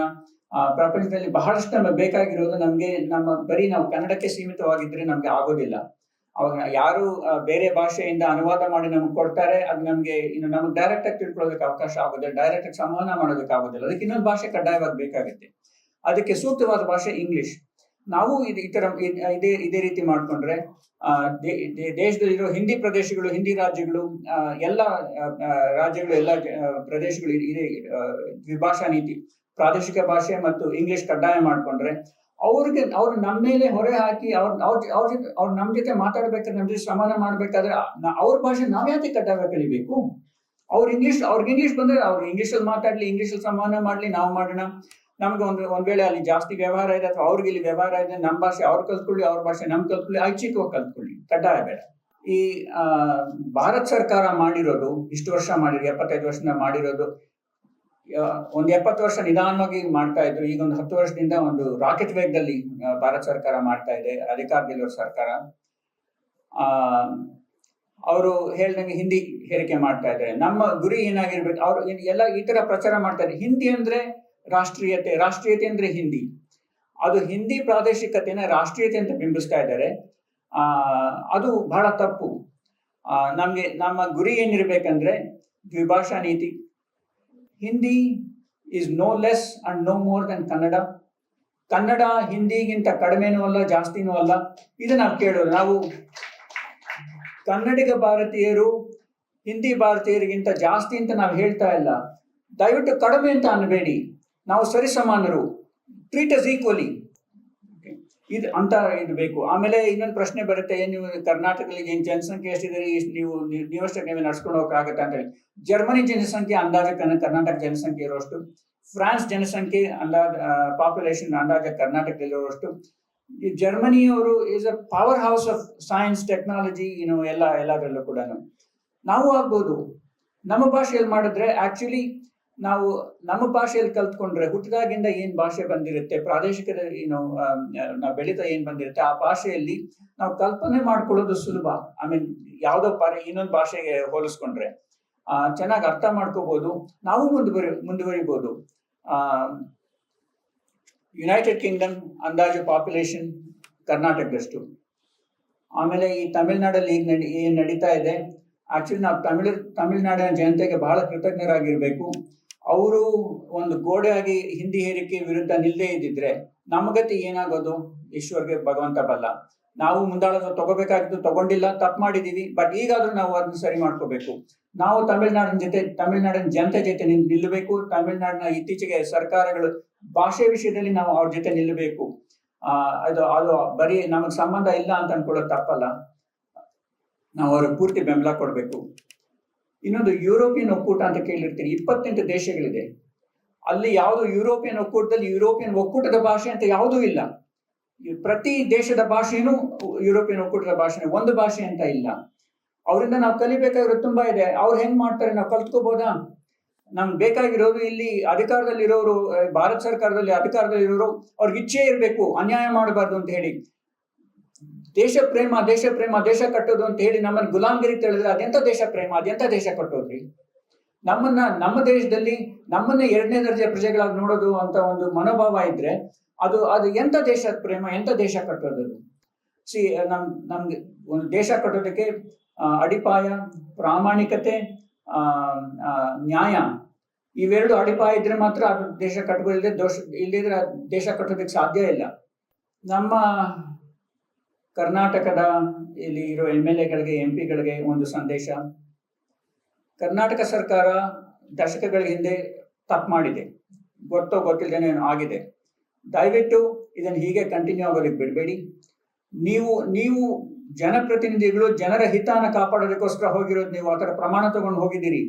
ಪ್ರಪಂಚದಲ್ಲಿ ಬಹಳಷ್ಟು ನಮಗೆ ಬೇಕಾಗಿರೋದು ನಮ್ಗೆ, ನಮ್ಮ ಬರೀ ನಾವು ಕನ್ನಡಕ್ಕೆ ಸೀಮಿತವಾಗಿದ್ರೆ ನಮ್ಗೆ ಆಗೋದಿಲ್ಲ. ಅವಾಗ ಯಾರು ಬೇರೆ ಭಾಷೆಯಿಂದ ಅನುವಾದ ಮಾಡಿ ನಮ್ಗೆ ಕೊಡ್ತಾರೆ, ಅದು ನಮ್ಗೆ ಇನ್ನು ನಮ್ಗೆ ಡೈರೆಕ್ಟ್ ಆಗಿ ತಿಳ್ಕೊಳ್ಳೋದಕ್ಕೆ ಅವಕಾಶ ಆಗೋದಿಲ್ಲ ಡೈರೆಕ್ಟ್ ಆಗಿ ಸಂವಹನ ಮಾಡೋದಕ್ಕೆ ಆಗೋದಿಲ್ಲ. ಅದಕ್ಕೆ ಇನ್ನೊಂದು ಭಾಷೆ ಕಡ್ಡಾಯವಾಗಿ ಬೇಕಾಗುತ್ತೆ. ಅದಕ್ಕೆ ಸೂಕ್ತವಾದ ಭಾಷೆ ಇಂಗ್ಲಿಷ್ ನಾವು ಇದು ಈ ತರ ಇದ್- ಇದೇ ರೀತಿ ಮಾಡ್ಕೊಂಡ್ರೆ ದೇಶದಲ್ಲಿರೋ ಹಿಂದಿ ಪ್ರದೇಶಗಳು, ಹಿಂದಿ ರಾಜ್ಯಗಳು ಎಲ್ಲ ರಾಜ್ಯಗಳು, ಎಲ್ಲ ಪ್ರದೇಶಗಳು ಇದೆ ದ್ವಿಭಾಷಾ ನೀತಿ, ಪ್ರಾದೇಶಿಕ ಭಾಷೆ ಮತ್ತು ಇಂಗ್ಲಿಷ್ ಕಡ್ಡಾಯ ಮಾಡ್ಕೊಂಡ್ರೆ, ಅವ್ರಿಗೆ, ಅವ್ರು ನಮ್ಮ ಮೇಲೆ ಹೊರೆ ಹಾಕಿ ಅವ್ರ ಅವ್ರ ಅವ್ರ ಜೊತೆ, ಅವ್ರು ನಮ್ಮ ಜೊತೆ ಮಾತಾಡ್ಬೇಕಾದ್ರೆ ನಮ್ಮ ಜೊತೆ ಸಮಾನ ಮಾಡ್ಬೇಕಾದ್ರೆ ಅವ್ರ ಭಾಷೆ ನಾವ್ ಯಾಕೆ ಕಡ್ಡಾಯ ಕಲಿಬೇಕು? ಅವ್ರ ಇಂಗ್ಲಿಷ್, ಅವ್ರಿಗೆ ಇಂಗ್ಲಿಷ್ ಬಂದ್ರೆ ಅವ್ರು ಇಂಗ್ಲಿಷ್ ಅಲ್ಲಿ ಮಾತಾಡ್ಲಿ ಇಂಗ್ಲಿಷ್ ಅಲ್ಲಿ ಸಂವಹನ ಮಾಡ್ಲಿ, ನಾವು ಮಾಡೋಣ. ನಮ್ಗೆ ಒಂದು, ಒಂದ್ ವೇಳೆ ಅಲ್ಲಿ ಜಾಸ್ತಿ ವ್ಯವಹಾರ ಇದೆ ಅಥವಾ ಅವ್ರಿಗೆ ಇಲ್ಲಿ ವ್ಯವಹಾರ ಇದೆ ನಮ್ಮ ಭಾಷೆ ಅವ್ರು ಕಲ್ತ್ಕೊಳ್ಳಿ, ಅವ್ರ ಭಾಷೆ ನಮ್ ಕಲ್ತ್ಕೊಳ್ಳಿ ಐಚ್ಛಿಕವಾಗಿ ಕಲ್ತ್ಕೊಳ್ಳಿ, ಕಡ್ಡಾಯ ಬೇಡ. ಈ ಭಾರತ ಸರ್ಕಾರ ಮಾಡಿರೋದು, ಇಷ್ಟು ವರ್ಷ ಮಾಡಿರೋ ಎಪ್ಪತ್ತೈದು ವರ್ಷದಿಂದ ಮಾಡಿರೋದು ಒಂದು ಎಪ್ಪತ್ತು ವರ್ಷ ನಿಧಾನವಾಗಿ ಮಾಡ್ತಾ ಇದ್ರು, ಈಗ ಒಂದು ಹತ್ತು ವರ್ಷದಿಂದ ಒಂದು ರಾಕೆಟ್ ವೇಗದಲ್ಲಿ ಭಾರತ ಸರ್ಕಾರ ಮಾಡ್ತಾ ಇದೆ, ಅಧಿಕಾರದಲ್ಲಿರೋ ಸರ್ಕಾರ. ಆ, ಅವರು ಹೇಳ್ದಂಗೆ ಹಿಂದಿ ಹೇರಿಕೆ ಮಾಡ್ತಾ ಇದ್ದಾರೆ. ನಮ್ಮ ಗುರಿ ಏನಾಗಿರ್ಬೇಕು, ಅವರು ಎಲ್ಲ ಈ ತರ ಪ್ರಚಾರ ಮಾಡ್ತಾ ಇದ್ದಾರೆ. ಹಿಂದಿ ಅಂದ್ರೆ ರಾಷ್ಟ್ರೀಯತೆ ರಾಷ್ಟ್ರೀಯತೆ ಅಂದ್ರೆ ಹಿಂದಿ. ಅದು ಹಿಂದಿ ಪ್ರಾದೇಶಿಕತೆನ ರಾಷ್ಟ್ರೀಯತೆ ಅಂತ ಬಿಂಬಿಸ್ತಾ ಇದ್ದಾರೆ. ಅದು ಬಹಳ ತಪ್ಪು. ನಮಗೆ, ನಮ್ಮ ಗುರಿ ಏನಿರ್ಬೇಕಂದ್ರೆ ದ್ವಿಭಾಷಾ ನೀತಿ. Hindi is no less and no more than Kannada. Kannada ಹಿಂದಿಗಿಂತ ಕಡಿಮೆನೂ ಅಲ್ಲ, ಜಾಸ್ತಿನೂ ಅಲ್ಲ. ಇದು ನಾವು ಕೇಳೋದು. ನಾವು ಕನ್ನಡಿಗ ಭಾರತೀಯರು ಹಿಂದಿ ಭಾರತೀಯರಿಗಿಂತ ಜಾಸ್ತಿ ಅಂತ ನಾವು ಹೇಳ್ತಾ ಇಲ್ಲ. ದಯವಿಟ್ಟು ಕಡಿಮೆ ಅಂತ ಅನ್ಬೇಡಿ. ನಾವು ಸರಿಸಮಾನರು ಟ್ರೀಟ್ ಅಸ್ ಈಕ್ವಲಿ ಇದು ಅಂತ ಇದು ಬೇಕು. ಆಮೇಲೆ ಇನ್ನೊಂದು ಪ್ರಶ್ನೆ ಬರುತ್ತೆ, ಏನು ನೀವು ಕರ್ನಾಟಕದಲ್ಲಿ ಏನು ಜನಸಂಖ್ಯೆ ಎಷ್ಟಿದೆ ಇಷ್ಟು ನೀವು ನೀವು- ನೀವಷ್ಟೇ ನೀವೇ ನಡ್ಸ್ಕೊಂಡು ಹೋಗಕ್ಕಾಗತ್ತೆ ಅಂತ ಹೇಳಿ. ಜರ್ಮನಿ ಜನಸಂಖ್ಯೆ ಅಂದಾಜು ಕರ್ನಾಟಕ ಜನಸಂಖ್ಯೆ ಇರೋಷ್ಟು. ಫ್ರಾನ್ಸ್ ಜನಸಂಖ್ಯೆ ಅಂದಾಜ ಪಾಪ್ಯುಲೇಷನ್ ಅಂದಾಜ ಕರ್ನಾಟಕದಲ್ಲಿರುವಷ್ಟು ಈ ಜರ್ಮನಿಯವರು is a power house of science technology ಏನು ಎಲ್ಲ, ಎಲ್ಲದರಲ್ಲೂ ಕೂಡ ನಾವು ಆಗ್ಬೋದು. ನಮ್ಮ ಭಾಷೆಯಲ್ಲಿ ಮಾಡಿದ್ರೆ ಆಕ್ಚುಲಿ ನಾವು ನಮ್ಮ ಭಾಷೆಯಲ್ಲಿ ಕಲ್ತ್ಕೊಂಡ್ರೆ ಹುಟ್ಟಿದಾಗಿಂದ ಏನ್ ಭಾಷೆ ಬಂದಿರುತ್ತೆ ಪ್ರಾದೇಶಿಕ ಏನು ನಾವು ಬೆಳೀತಾ ಏನ್ ಬಂದಿರುತ್ತೆ, ಆ ಭಾಷೆಯಲ್ಲಿ ನಾವು ಕಲ್ಪನೆ ಮಾಡ್ಕೊಳ್ಳೋದು ಸುಲಭ. ಐ ಮೀನ್ ಯಾವ್ದೋ ಪರ ಇನ್ನೊಂದು ಭಾಷೆಗೆ ಹೋಲಿಸ್ಕೊಂಡ್ರೆ, ಆ, ಚೆನ್ನಾಗಿ ಅರ್ಥ ಮಾಡ್ಕೋಬಹುದು ನಾವು ಮುಂದುವರಿ ಮುಂದುವರಿಬಹುದು ಆ ಯುನೈಟೆಡ್ ಕಿಂಗ್ಡಮ್ ಅಂದಾಜು ಪಾಪ್ಯುಲೇಷನ್ ಕರ್ನಾಟಕದಷ್ಟು. ಆಮೇಲೆ ಈ ತಮಿಳ್ನಾಡಲ್ಲಿ ಈಗ ನಡಿ, ಏನ್ ನಡೀತಾ ಇದೆ ಆಕ್ಚುಲಿ ನಾವು ತಮಿಳ್, ತಮಿಳ್ನಾಡಿನ ಜನತೆಗೆ ಬಹಳ ಕೃತಜ್ಞರಾಗಿರ್ಬೇಕು. ಅವರು ಒಂದು ಗೋಡೆಯಾಗಿ ಹಿಂದಿ ಹೇರಿಕೆ ವಿರುದ್ಧ ನಿಲ್ಲದೆ ಇದ್ದಿದ್ರೆ ನಮ್ಮ ಗತಿ ಏನಾಗೋದು? ಈಶ್ವರ್ಗೆ ಭಗವಂತ ಬಲ್ಲ. ನಾವು ಮುಂದಾಳತ್ವ ತಗೋಬೇಕಾಗಿದ್ದು ತಗೊಂಡಿಲ್ಲ, ತಪ್ಪು ಮಾಡಿದೀವಿ ಬಟ್ ಈಗಾದ್ರೂ ನಾವು ಅದನ್ನ ಸರಿ ಮಾಡ್ಕೋಬೇಕು. ನಾವು ತಮಿಳುನಾಡಿನ ಜೊತೆ, ತಮಿಳುನಾಡಿನ ಜನತೆ ಜೊತೆ ನಿಲ್- ನಿಲ್ಲಬೇಕು. ತಮಿಳ್ನಾಡಿನ ಇತ್ತೀಚೆಗೆ ಸರ್ಕಾರಗಳು ಭಾಷೆ ವಿಷಯದಲ್ಲಿ ನಾವು ಅವ್ರ ಜೊತೆ ನಿಲ್ಲಬೇಕು. ಆ, ಅದು ಅದು ಬರೀ ನಮಗ್ ಸಂಬಂಧ ಇಲ್ಲ ಅಂತ ಅನ್ಕೊಳ್ಳೋದು ತಪ್ಪಲ್ಲ. ನಾವು ಅವ್ರಿಗೆ ಪೂರ್ತಿ ಬೆಂಬಲ ಕೊಡಬೇಕು. ಇನ್ನೊಂದು ಯುರೋಪಿಯನ್ ಒಕ್ಕೂಟ ಅಂತ ಕೇಳಿರ್ತೀರಿ ಇಪ್ಪತ್ತೆಂಟು ದೇಶಗಳಿದೆ. ಅಲ್ಲಿ ಯಾವುದು ಯುರೋಪಿಯನ್ ಒಕ್ಕೂಟದಲ್ಲಿ ಯುರೋಪಿಯನ್ ಒಕ್ಕೂಟದ ಭಾಷೆ ಅಂತ ಯಾವುದೂ ಇಲ್ಲ. ಪ್ರತಿ ದೇಶದ ಭಾಷೆನೂ ಯುರೋಪಿಯನ್ ಒಕ್ಕೂಟದ ಭಾಷೆ ಒಂದು ಭಾಷೆ ಅಂತ ಇಲ್ಲ. ಅವರಿಂದ ನಾವು ಕಲಿಬೇಕಾಗಿರೋ ತುಂಬಾ ಇದೆ. ಅವ್ರು ಹೆಂಗ್ ಮಾಡ್ತಾರೆ ನಾವು ಕಲ್ತ್ಕೋಬೋದಾ? ನಮ್ಗೆ ಬೇಕಾಗಿರೋರು ಇಲ್ಲಿ ಅಧಿಕಾರದಲ್ಲಿರೋರು, ಭಾರತ ಸರ್ಕಾರದಲ್ಲಿ ಅಧಿಕಾರದಲ್ಲಿರೋರು, ಅವ್ರಿಗೆ ಇಚ್ಛೆ ಇರಬೇಕು, ಅನ್ಯಾಯ ಮಾಡಬಾರ್ದು ಅಂತ ಹೇಳಿ. ದೇಶ ಪ್ರೇಮ ದೇಶ ಪ್ರೇಮ ದೇಶ ಕಟ್ಟೋದು ಅಂತ ಹೇಳಿ ನಮ್ಮನ್ನು ಗುಲಾಮಗಿರಿ ತಿಳಿದ್ರೆ ಅದೆಂತ ದೇಶ ಪ್ರೇಮ ಅದೆಂತ ದೇಶ ಕಟ್ಟೋದ್ರಿ? ನಮ್ಮನ್ನ, ನಮ್ಮ ದೇಶದಲ್ಲಿ ನಮ್ಮನ್ನ ಎರಡನೇ ದರ್ಜೆ ಪ್ರಜೆಗಳಾಗಿ ನೋಡೋದು ಅಂತ ಒಂದು ಮನೋಭಾವ ಇದ್ರೆ ಅದು ಅದು ಎಂತ ದೇಶ ಪ್ರೇಮ ಎಂತ ದೇಶ ಕಟ್ಟೋದು? ಸಿ, ನಮ್, ನಮ್ಗೆ ಒಂದು ದೇಶ ಕಟ್ಟೋದಕ್ಕೆ ಅಡಿಪಾಯ, ಪ್ರಾಮಾಣಿಕತೆ ನ್ಯಾಯ, ಇವೆರಡು ಅಡಿಪಾಯ ಇದ್ರೆ ಮಾತ್ರ ಅದು ದೇಶ ಕಟ್ಬೋದಿಲ್ಲದೆ ದೋಷ ಇಲ್ಲದಿದ್ರೆ ದೇಶ ಕಟ್ಟೋದಕ್ಕೆ ಸಾಧ್ಯ ಇಲ್ಲ. ನಮ್ಮ ಕರ್ನಾಟಕದ ಇಲ್ಲಿ ಇರೋ ಎಂ ಎಲ್ ಎಗಳಿಗೆ, ಎಂ ಪಿಗಳಿಗೆ ಒಂದು ಸಂದೇಶ. ಕರ್ನಾಟಕ ಸರ್ಕಾರ ದಶಕಗಳ ಹಿಂದೆ ತಪ್ಪು ಮಾಡಿದೆ. ಗೊತ್ತೋ ಗೊತ್ತಿಲ್ಲದೇನೆ ಆಗಿದೆ. ದಯವಿಟ್ಟು ಇದನ್ನು ಹೀಗೆ ಕಂಟಿನ್ಯೂ ಆಗೋದಕ್ಕೆ ಬಿಡಬೇಡಿ. ನೀವು ನೀವು ಜನಪ್ರತಿನಿಧಿಗಳು, ಜನರ ಹಿತಾನ ಕಾಪಾಡೋದಕ್ಕೋಸ್ಕರ ಹೋಗಿರೋದು ನೀವು, ಆ ಥರ ಪ್ರಮಾಣ ತಗೊಂಡು ಹೋಗಿದ್ದೀರಿ.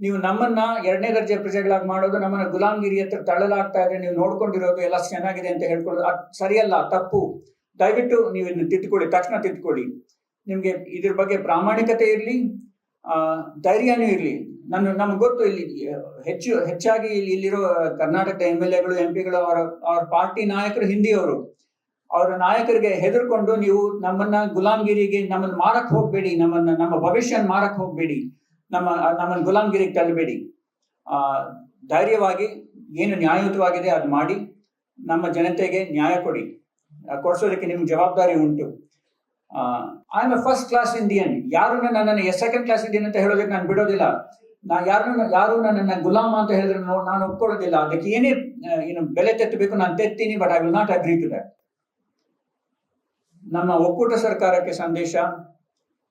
ನೀವು ನಮ್ಮನ್ನ ಎರಡನೇ ದರ್ಜೆ ಪ್ರಜೆಗಳಾಗಿ ಮಾಡೋದು, ನಮ್ಮನ್ನ ಗುಲಾಮ್ಗಿರಿ ಹತ್ರ ತಳ್ಳಲಾಗ್ತಾ ಇದ್ರೆ ನೀವು ನೋಡ್ಕೊಂಡಿರೋದು, ಎಲ್ಲ ಚೆನ್ನಾಗಿದೆ ಅಂತ ಹೇಳ್ಕೊಳ್ಳೋದು ಸರಿಯಲ್ಲ, ತಪ್ಪು. ದಯವಿಟ್ಟು ನೀವು ಇದನ್ನ ತಿದ್ದುಕೊಳ್ಳಿ, ತಕ್ಷಣ ತಿದ್ದುಕೊಳ್ಳಿ. ನಿಮ್ಗೆ ಇದ್ರ ಬಗ್ಗೆ ಪ್ರಾಮಾಣಿಕತೆ ಇರಲಿ ಧೈರ್ಯನೂ ಇರಲಿ. ನನ್ನ, ನಮ್ಗೆ ಗೊತ್ತು ಇಲ್ಲಿ, ಹೆಚ್ಚು, ಹೆಚ್ಚಾಗಿ ಇಲ್ಲಿ, ಇಲ್ಲಿರೋ ಕರ್ನಾಟಕದ ಎಂ ಎಲ್ ಎಗಳು ಎಂ ಪಿಗಳು ಅವರ, ಅವ್ರ ಪಾರ್ಟಿ ನಾಯಕರು ಹಿಂದಿಯವರು. ಅವರ ನಾಯಕರಿಗೆ ಹೆದರ್ಕೊಂಡು ನೀವು ನಮ್ಮನ್ನ ಗುಲಾಮ್ಗಿರಿಗೆ ನಮ್ಮನ್ನ ಮಾರಕ್ ಹೋಗ್ಬೇಡಿ, ನಮ್ಮನ್ನ, ನಮ್ಮ ಭವಿಷ್ಯನ ಮಾರಕ್ ಹೋಗ್ಬೇಡಿ, ನಮ್ಮ, ನಮ್ಮನ್ನ ಗುಲಾಮ್ಗಿರಿಗೆ ತಲ್ಲಬೇಡಿ ಆ, ಧೈರ್ಯವಾಗಿ, ಏನು ನ್ಯಾಯಯುತವಾಗಿದೆ ಅದು ಮಾಡಿ, ನಮ್ಮ ಜನತೆಗೆ ನ್ಯಾಯ ಕೊಡಿ. ಕೊಡ್ಸೋದಕ್ಕೆ ನಿಮ್ಗೆ ಜವಾಬ್ದಾರಿ ಉಂಟು. I am a first class Indian ಯಾರು ನನ್ನನ್ನು ಸೆಕೆಂಡ್ ಕ್ಲಾಸ್ ಇಂಡಿಯನ್ ಅಂತ ಹೇಳೋದಕ್ಕೆ ನಾನು ಬಿಡೋದಿಲ್ಲ. ನಾ ಯಾರು ಯಾರು ನನ್ನನ್ನು ಗುಲಾಮ ಅಂತ ಹೇಳಿದ್ರೆ ನಾನು ಒಪ್ಕೊಳ್ಳೋದಿಲ್ಲ. ಅದಕ್ಕೆ ಏನೇ ಏನು ಬೆಲೆ ತೆತ್ತಬೇಕು, ನಾನು ತೆತ್ತೀನಿ but I will not agree to that ನಮ್ಮ ಒಕ್ಕೂಟ ಸರ್ಕಾರಕ್ಕೆ ಸಂದೇಶ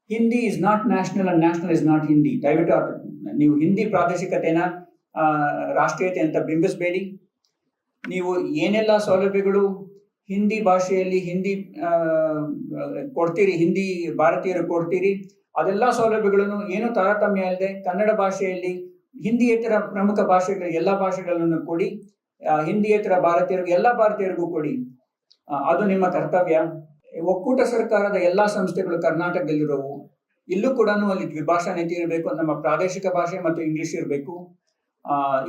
Hindi is not national and national is not Hindi ದಯವಿಟ್ಟು ನೀವು ಹಿಂದಿ ಪ್ರಾದೇಶಿಕತೆನ ರಾಷ್ಟ್ರೀಯತೆ ಅಂತ ಬಿಂಬಿಸಬೇಡಿ. ನೀವು ಏನೆಲ್ಲ ಸೌಲಭ್ಯಗಳು ಹಿಂದಿ ಭಾಷೆಯಲ್ಲಿ ಹಿಂದಿ ಕೊಡ್ತೀರಿ, ಹಿಂದಿ ಭಾರತೀಯರು ಕೊಡ್ತೀರಿ, ಅದೆಲ್ಲ ಸೌಲಭ್ಯಗಳನ್ನು ಏನು ತಾರತಮ್ಯ ಇಲ್ಲದೆ ಕನ್ನಡ ಭಾಷೆಯಲ್ಲಿ ಹಿಂದಿಯೇತರ ಪ್ರಮುಖ ಭಾಷೆಗಳ, ಎಲ್ಲ ಭಾಷೆಗಳನ್ನು ಕೊಡಿ ಹಿಂದಿಯೇತರ ಭಾರತೀಯರಿಗೆ ಎಲ್ಲ ಭಾರತೀಯರಿಗೂ ಕೊಡಿ. ಅದು ನಿಮ್ಮ ಕರ್ತವ್ಯ. ಒಕ್ಕೂಟ ಸರ್ಕಾರದ ಎಲ್ಲಾ ಸಂಸ್ಥೆಗಳು ಕರ್ನಾಟಕದಲ್ಲಿರೋವು. ಇಲ್ಲೂ ಕೂಡ ಅಲ್ಲಿ ದ್ವಿಭಾಷಾ ನೀತಿ ಇರಬೇಕು, ನಮ್ಮ ಪ್ರಾದೇಶಿಕ ಭಾಷೆ ಮತ್ತು ಇಂಗ್ಲಿಷ್ ಇರಬೇಕು.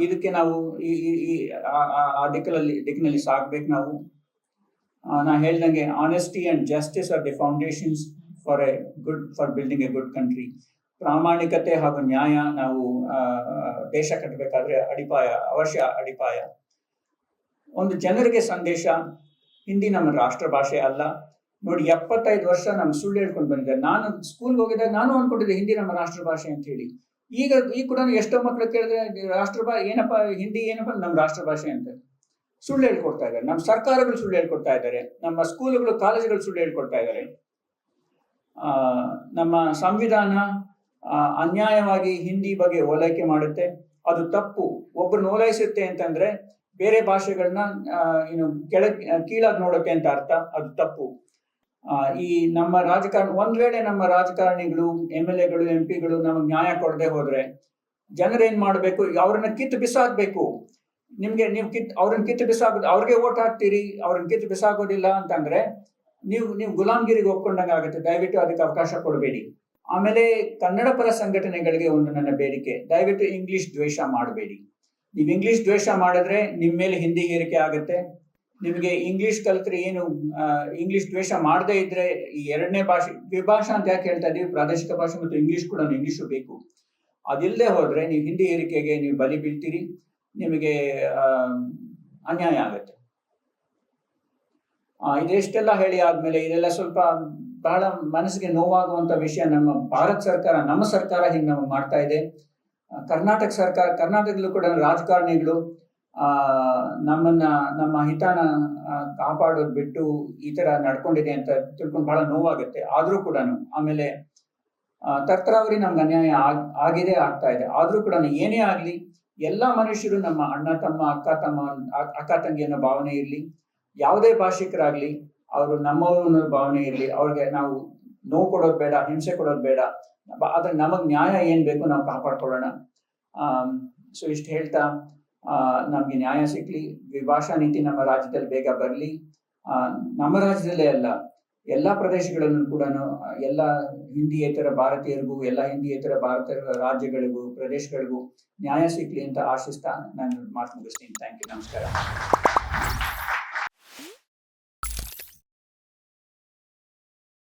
ಇದಕ್ಕೆ ನಾವು ಈ ಆ- ದಿಕ್ಕಲಲ್ಲಿ ದಿಕ್ಕಿನಲ್ಲಿ ಸಾಗ್ಬೇಕು ನಾವು. ನಾ ಹೇಳ್ದಂಗೆ honesty and justice are the foundations for a good for building a good country ಪ್ರಾಮಾಣಿಕತೆ ಹಾಗೂ ನ್ಯಾಯ ನಾವು ದೇಶ ಕಟ್ಟಬೇಕಾದ್ರೆ ಅಡಿಪಾಯ, ಅವಶ್ಯ ಅಡಿಪಾಯ. ಒಂದು ಜನರಿಗೆ ಸಂದೇಶ, ಹಿಂದಿ ನಮ್ಮ ರಾಷ್ಟ್ರ ಭಾಷೆ ಅಲ್ಲ. ನೋಡಿ, ಎಪ್ಪತ್ತೈದು ವರ್ಷ ನಮ್ಮ ಸುಳ್ಳು ಹೇಳ್ಕೊಂಡು ಬಂದಿದೆ ನಾನು ಸ್ಕೂಲ್ಗೆ ಹೋಗಿದಾಗ ನಾನು ಅನ್ಕೊಂಡಿದ್ದೆ ಹಿಂದಿ ನಮ್ಮ ರಾಷ್ಟ್ರ ಭಾಷೆ ಅಂತ ಹೇಳಿ. ಈಗ ಈ ಕೂಡ ಎಷ್ಟೋ ಮಕ್ಕಳು ಕೇಳಿದ್ರೆ ರಾಷ್ಟ್ರ ಭಾ, ಏನಪ್ಪ, ಹಿಂದಿ ಏನಪ್ಪ, ನಮ್ಮ ರಾಷ್ಟ್ರ ಭಾಷೆ ಅಂತ. ಸುಳ್ಳು ಹೇಳ್ಕೊಡ್ತಾ ಇದ್ದಾರೆ. ನಮ್ಮ ಸರ್ಕಾರಗಳು ಸುಳ್ಳು ಹೇಳ್ಕೊಡ್ತಾ ಇದ್ದಾರೆ. ನಮ್ಮ ಸ್ಕೂಲುಗಳು, ಕಾಲೇಜುಗಳು ಸುಳ್ಳು ಹೇಳ್ಕೊಡ್ತಾ ಇದ್ದಾರೆ. ನಮ್ಮ ಸಂವಿಧಾನ ಅನ್ಯಾಯವಾಗಿ ಹಿಂದಿ ಬಗ್ಗೆ ಓಲೈಕೆ ಮಾಡುತ್ತೆ. ಅದು ತಪ್ಪು. ಒಬ್ಬರನ್ನ ಓಲೈಸುತ್ತೆ ಅಂತಂದ್ರೆ ಬೇರೆ ಭಾಷೆಗಳನ್ನ ಏನು ಕೆಳ, ಕೀಳಾಗಿ ನೋಡುತ್ತೆ ಅಂತ ಅರ್ಥ. ಅದು ತಪ್ಪು. ಈ ನಮ್ಮ ರಾಜಕಾರಣ, ಒಂದ್ ವೇಳೆ ನಮ್ಮ ರಾಜಕಾರಣಿಗಳು, ಎಂ ಎಲ್ ಎಗಳು, ಎಂ ಪಿಗಳು ನಮಗೆ ನ್ಯಾಯ ಕೊಡದೆ ಹೋದ್ರೆ ಜನರೇನ್ ಮಾಡ್ಬೇಕು? ಅವ್ರನ್ನ ಕಿತ್ತು ಬಿಸಾಕ್ಬೇಕು. ನಿಮ್ಗೆ ನೀವು ಕಿತ್, ಅವ್ರನ್ನ ಕಿತ್ತು ಬಿಸಾಕೋದು, ಅವ್ರಿಗೆ ಓಟ್ ಹಾಕ್ತೀರಿ, ಅವ್ರನ್ನ ಕಿತ್ತು ಬಿಸಾಕೋದಿಲ್ಲ ಅಂತಂದ್ರೆ ನೀವು ನೀವು ಗುಲಾಮ್ಗಿರಿಗೆ ಒಪ್ಕೊಂಡಂಗೆ ಆಗುತ್ತೆ. ದಯವಿಟ್ಟು ಅದಕ್ಕೆ ಅವಕಾಶ ಕೊಡಬೇಡಿ. ಆಮೇಲೆ ಕನ್ನಡ ಪರ ಸಂಘಟನೆಗಳಿಗೆ ಒಂದು ನನ್ನ ಬೇಡಿಕೆ. ದಯವಿಟ್ಟು ಇಂಗ್ಲಿಷ್ ದ್ವೇಷ ಮಾಡಬೇಡಿ. ನೀವು ಇಂಗ್ಲಿಷ್ ದ್ವೇಷ ಮಾಡಿದ್ರೆ ನಿಮ್ಮ ಮೇಲೆ ಹಿಂದಿ ಹೇರಿಕೆ ಆಗುತ್ತೆ. ನಿಮಗೆ ಇಂಗ್ಲಿಷ್ ಕಲ್ತ್ರೆ ಏನು ಇಂಗ್ಲಿಷ್ ದ್ವೇಷ ಮಾಡದೇ ಇದ್ರೆ ಈ ಎರಡನೇ ಭಾಷೆ, ದ್ವಿಭಾಷಾ ಅಂತ ಯಾಕೆ ಹೇಳ್ತಾ ಇದೀವಿ? ಪ್ರಾದೇಶಿಕ ಭಾಷೆ ಮತ್ತು ಇಂಗ್ಲಿಷ್ ಕೂಡ ಇಂಗ್ಲಿಷು ಬೇಕು. ಅದಿಲ್ಲದೆ ಹೋದ್ರೆ ನೀವು ಹಿಂದಿ ಏರಿಕೆಗೆ ನೀವು ಬಲಿ ಬೀಳ್ತೀರಿ. ನಿಮಗೆ ಅನ್ಯಾಯ ಆಗುತ್ತೆ. ಇದೆಷ್ಟೆಲ್ಲ ಹೇಳಿ ಆದ್ಮೇಲೆ ಇದೆಲ್ಲ ಸ್ವಲ್ಪ ಬಹಳ ಮನಸ್ಸಿಗೆ ನೋವಾಗುವಂತ ವಿಷಯ ನಮ್ಮ ಭಾರತ ಸರ್ಕಾರ, ನಮ್ಮ ಸರ್ಕಾರ ಹಿಂಗೆ ನಮಗೆ ಮಾಡ್ತಾ ಇದೆ. ಕರ್ನಾಟಕ ಸರ್ಕಾರ, ಕರ್ನಾಟಕದಲ್ಲೂ ಕೂಡ ರಾಜಕಾರಣಿಗಳು, ಆ, ನಮ್ಮನ್ನ, ನಮ್ಮ ಹಿತಾನ ಕಾಪಾಡೋದು ಬಿಟ್ಟು ಈ ತರ ನಡ್ಕೊಂಡಿದೆ ಅಂತ ತಿಳ್ಕೊಂಡು ಬಹಳ ನೋವಾಗುತ್ತೆ. ಆದ್ರೂ ಕೂಡ ಆಮೇಲೆ ತರ್ತರಾವರಿ ನಮ್ಗೆ ಅನ್ಯಾಯ ಆಗ್- ಆಗಿದೆ, ಆಗ್ತಾ ಇದೆ. ಆದ್ರೂ ಕೂಡ ಏನೇ ಆಗ್ಲಿ ಎಲ್ಲಾ ಮನುಷ್ಯರು ನಮ್ಮ ಅಣ್ಣ ತಮ್ಮ ಅಕ್ಕ ತಮ್ಮ ಅಕ್ಕ ತಂಗಿ ಅನ್ನೋ ಭಾವನೆ ಇರಲಿ ಯಾವುದೇ ಭಾಷಿಕರಾಗ್ಲಿ ಅವರು ನಮ್ಮವರು ಅನ್ನೋ ಭಾವನೆ ಇರಲಿ ಅವ್ರಿಗೆ ನಾವು ನೋವು ಕೊಡೋದು ಬೇಡ ಹಿಂಸೆ ಕೊಡೋದು ಬೇಡ ಆದ್ರೆ ನಮಗ್ ನ್ಯಾಯ ಏನ್ ಬೇಕು ನಾವು ಕಾಪಾಡ್ಕೊಳ್ಳೋಣ. ಸೊ ಇಷ್ಟು ಹೇಳ್ತಾ ಆ, ನಮ್ಗೆ ನ್ಯಾಯ ಸಿಗ್ಲಿ ದ್ವಿಭಾಷಾ ನೀತಿ ನಮ್ಮ ರಾಜ್ಯದಲ್ಲಿ ಬೇಗ ಬರಲಿ. ನಮ್ಮ ರಾಜ್ಯದಲ್ಲೇ ಅಲ್ಲ ಎಲ್ಲಾ ಪ್ರದೇಶಗಳಲ್ಲೂ ಕೂಡ ಎಲ್ಲ ಹಿಂದಿಯೇತರ ಭಾರತೀಯರಿಗೂ ಎಲ್ಲ ಹಿಂದಿಯೇತರ ಭಾರತ ರಾಜ್ಯಗಳಿಗೂ ಪ್ರದೇಶಗಳಿಗೂ ನ್ಯಾಯ ಸಿಕ್ಲಿ ಅಂತ ಆಶಿಸ್ತಾ ನಾನು ಮಾತು ಮುಗಿಸ್ತೀನಿ ಥ್ಯಾಂಕ್ ಯು ನಮಸ್ಕಾರ.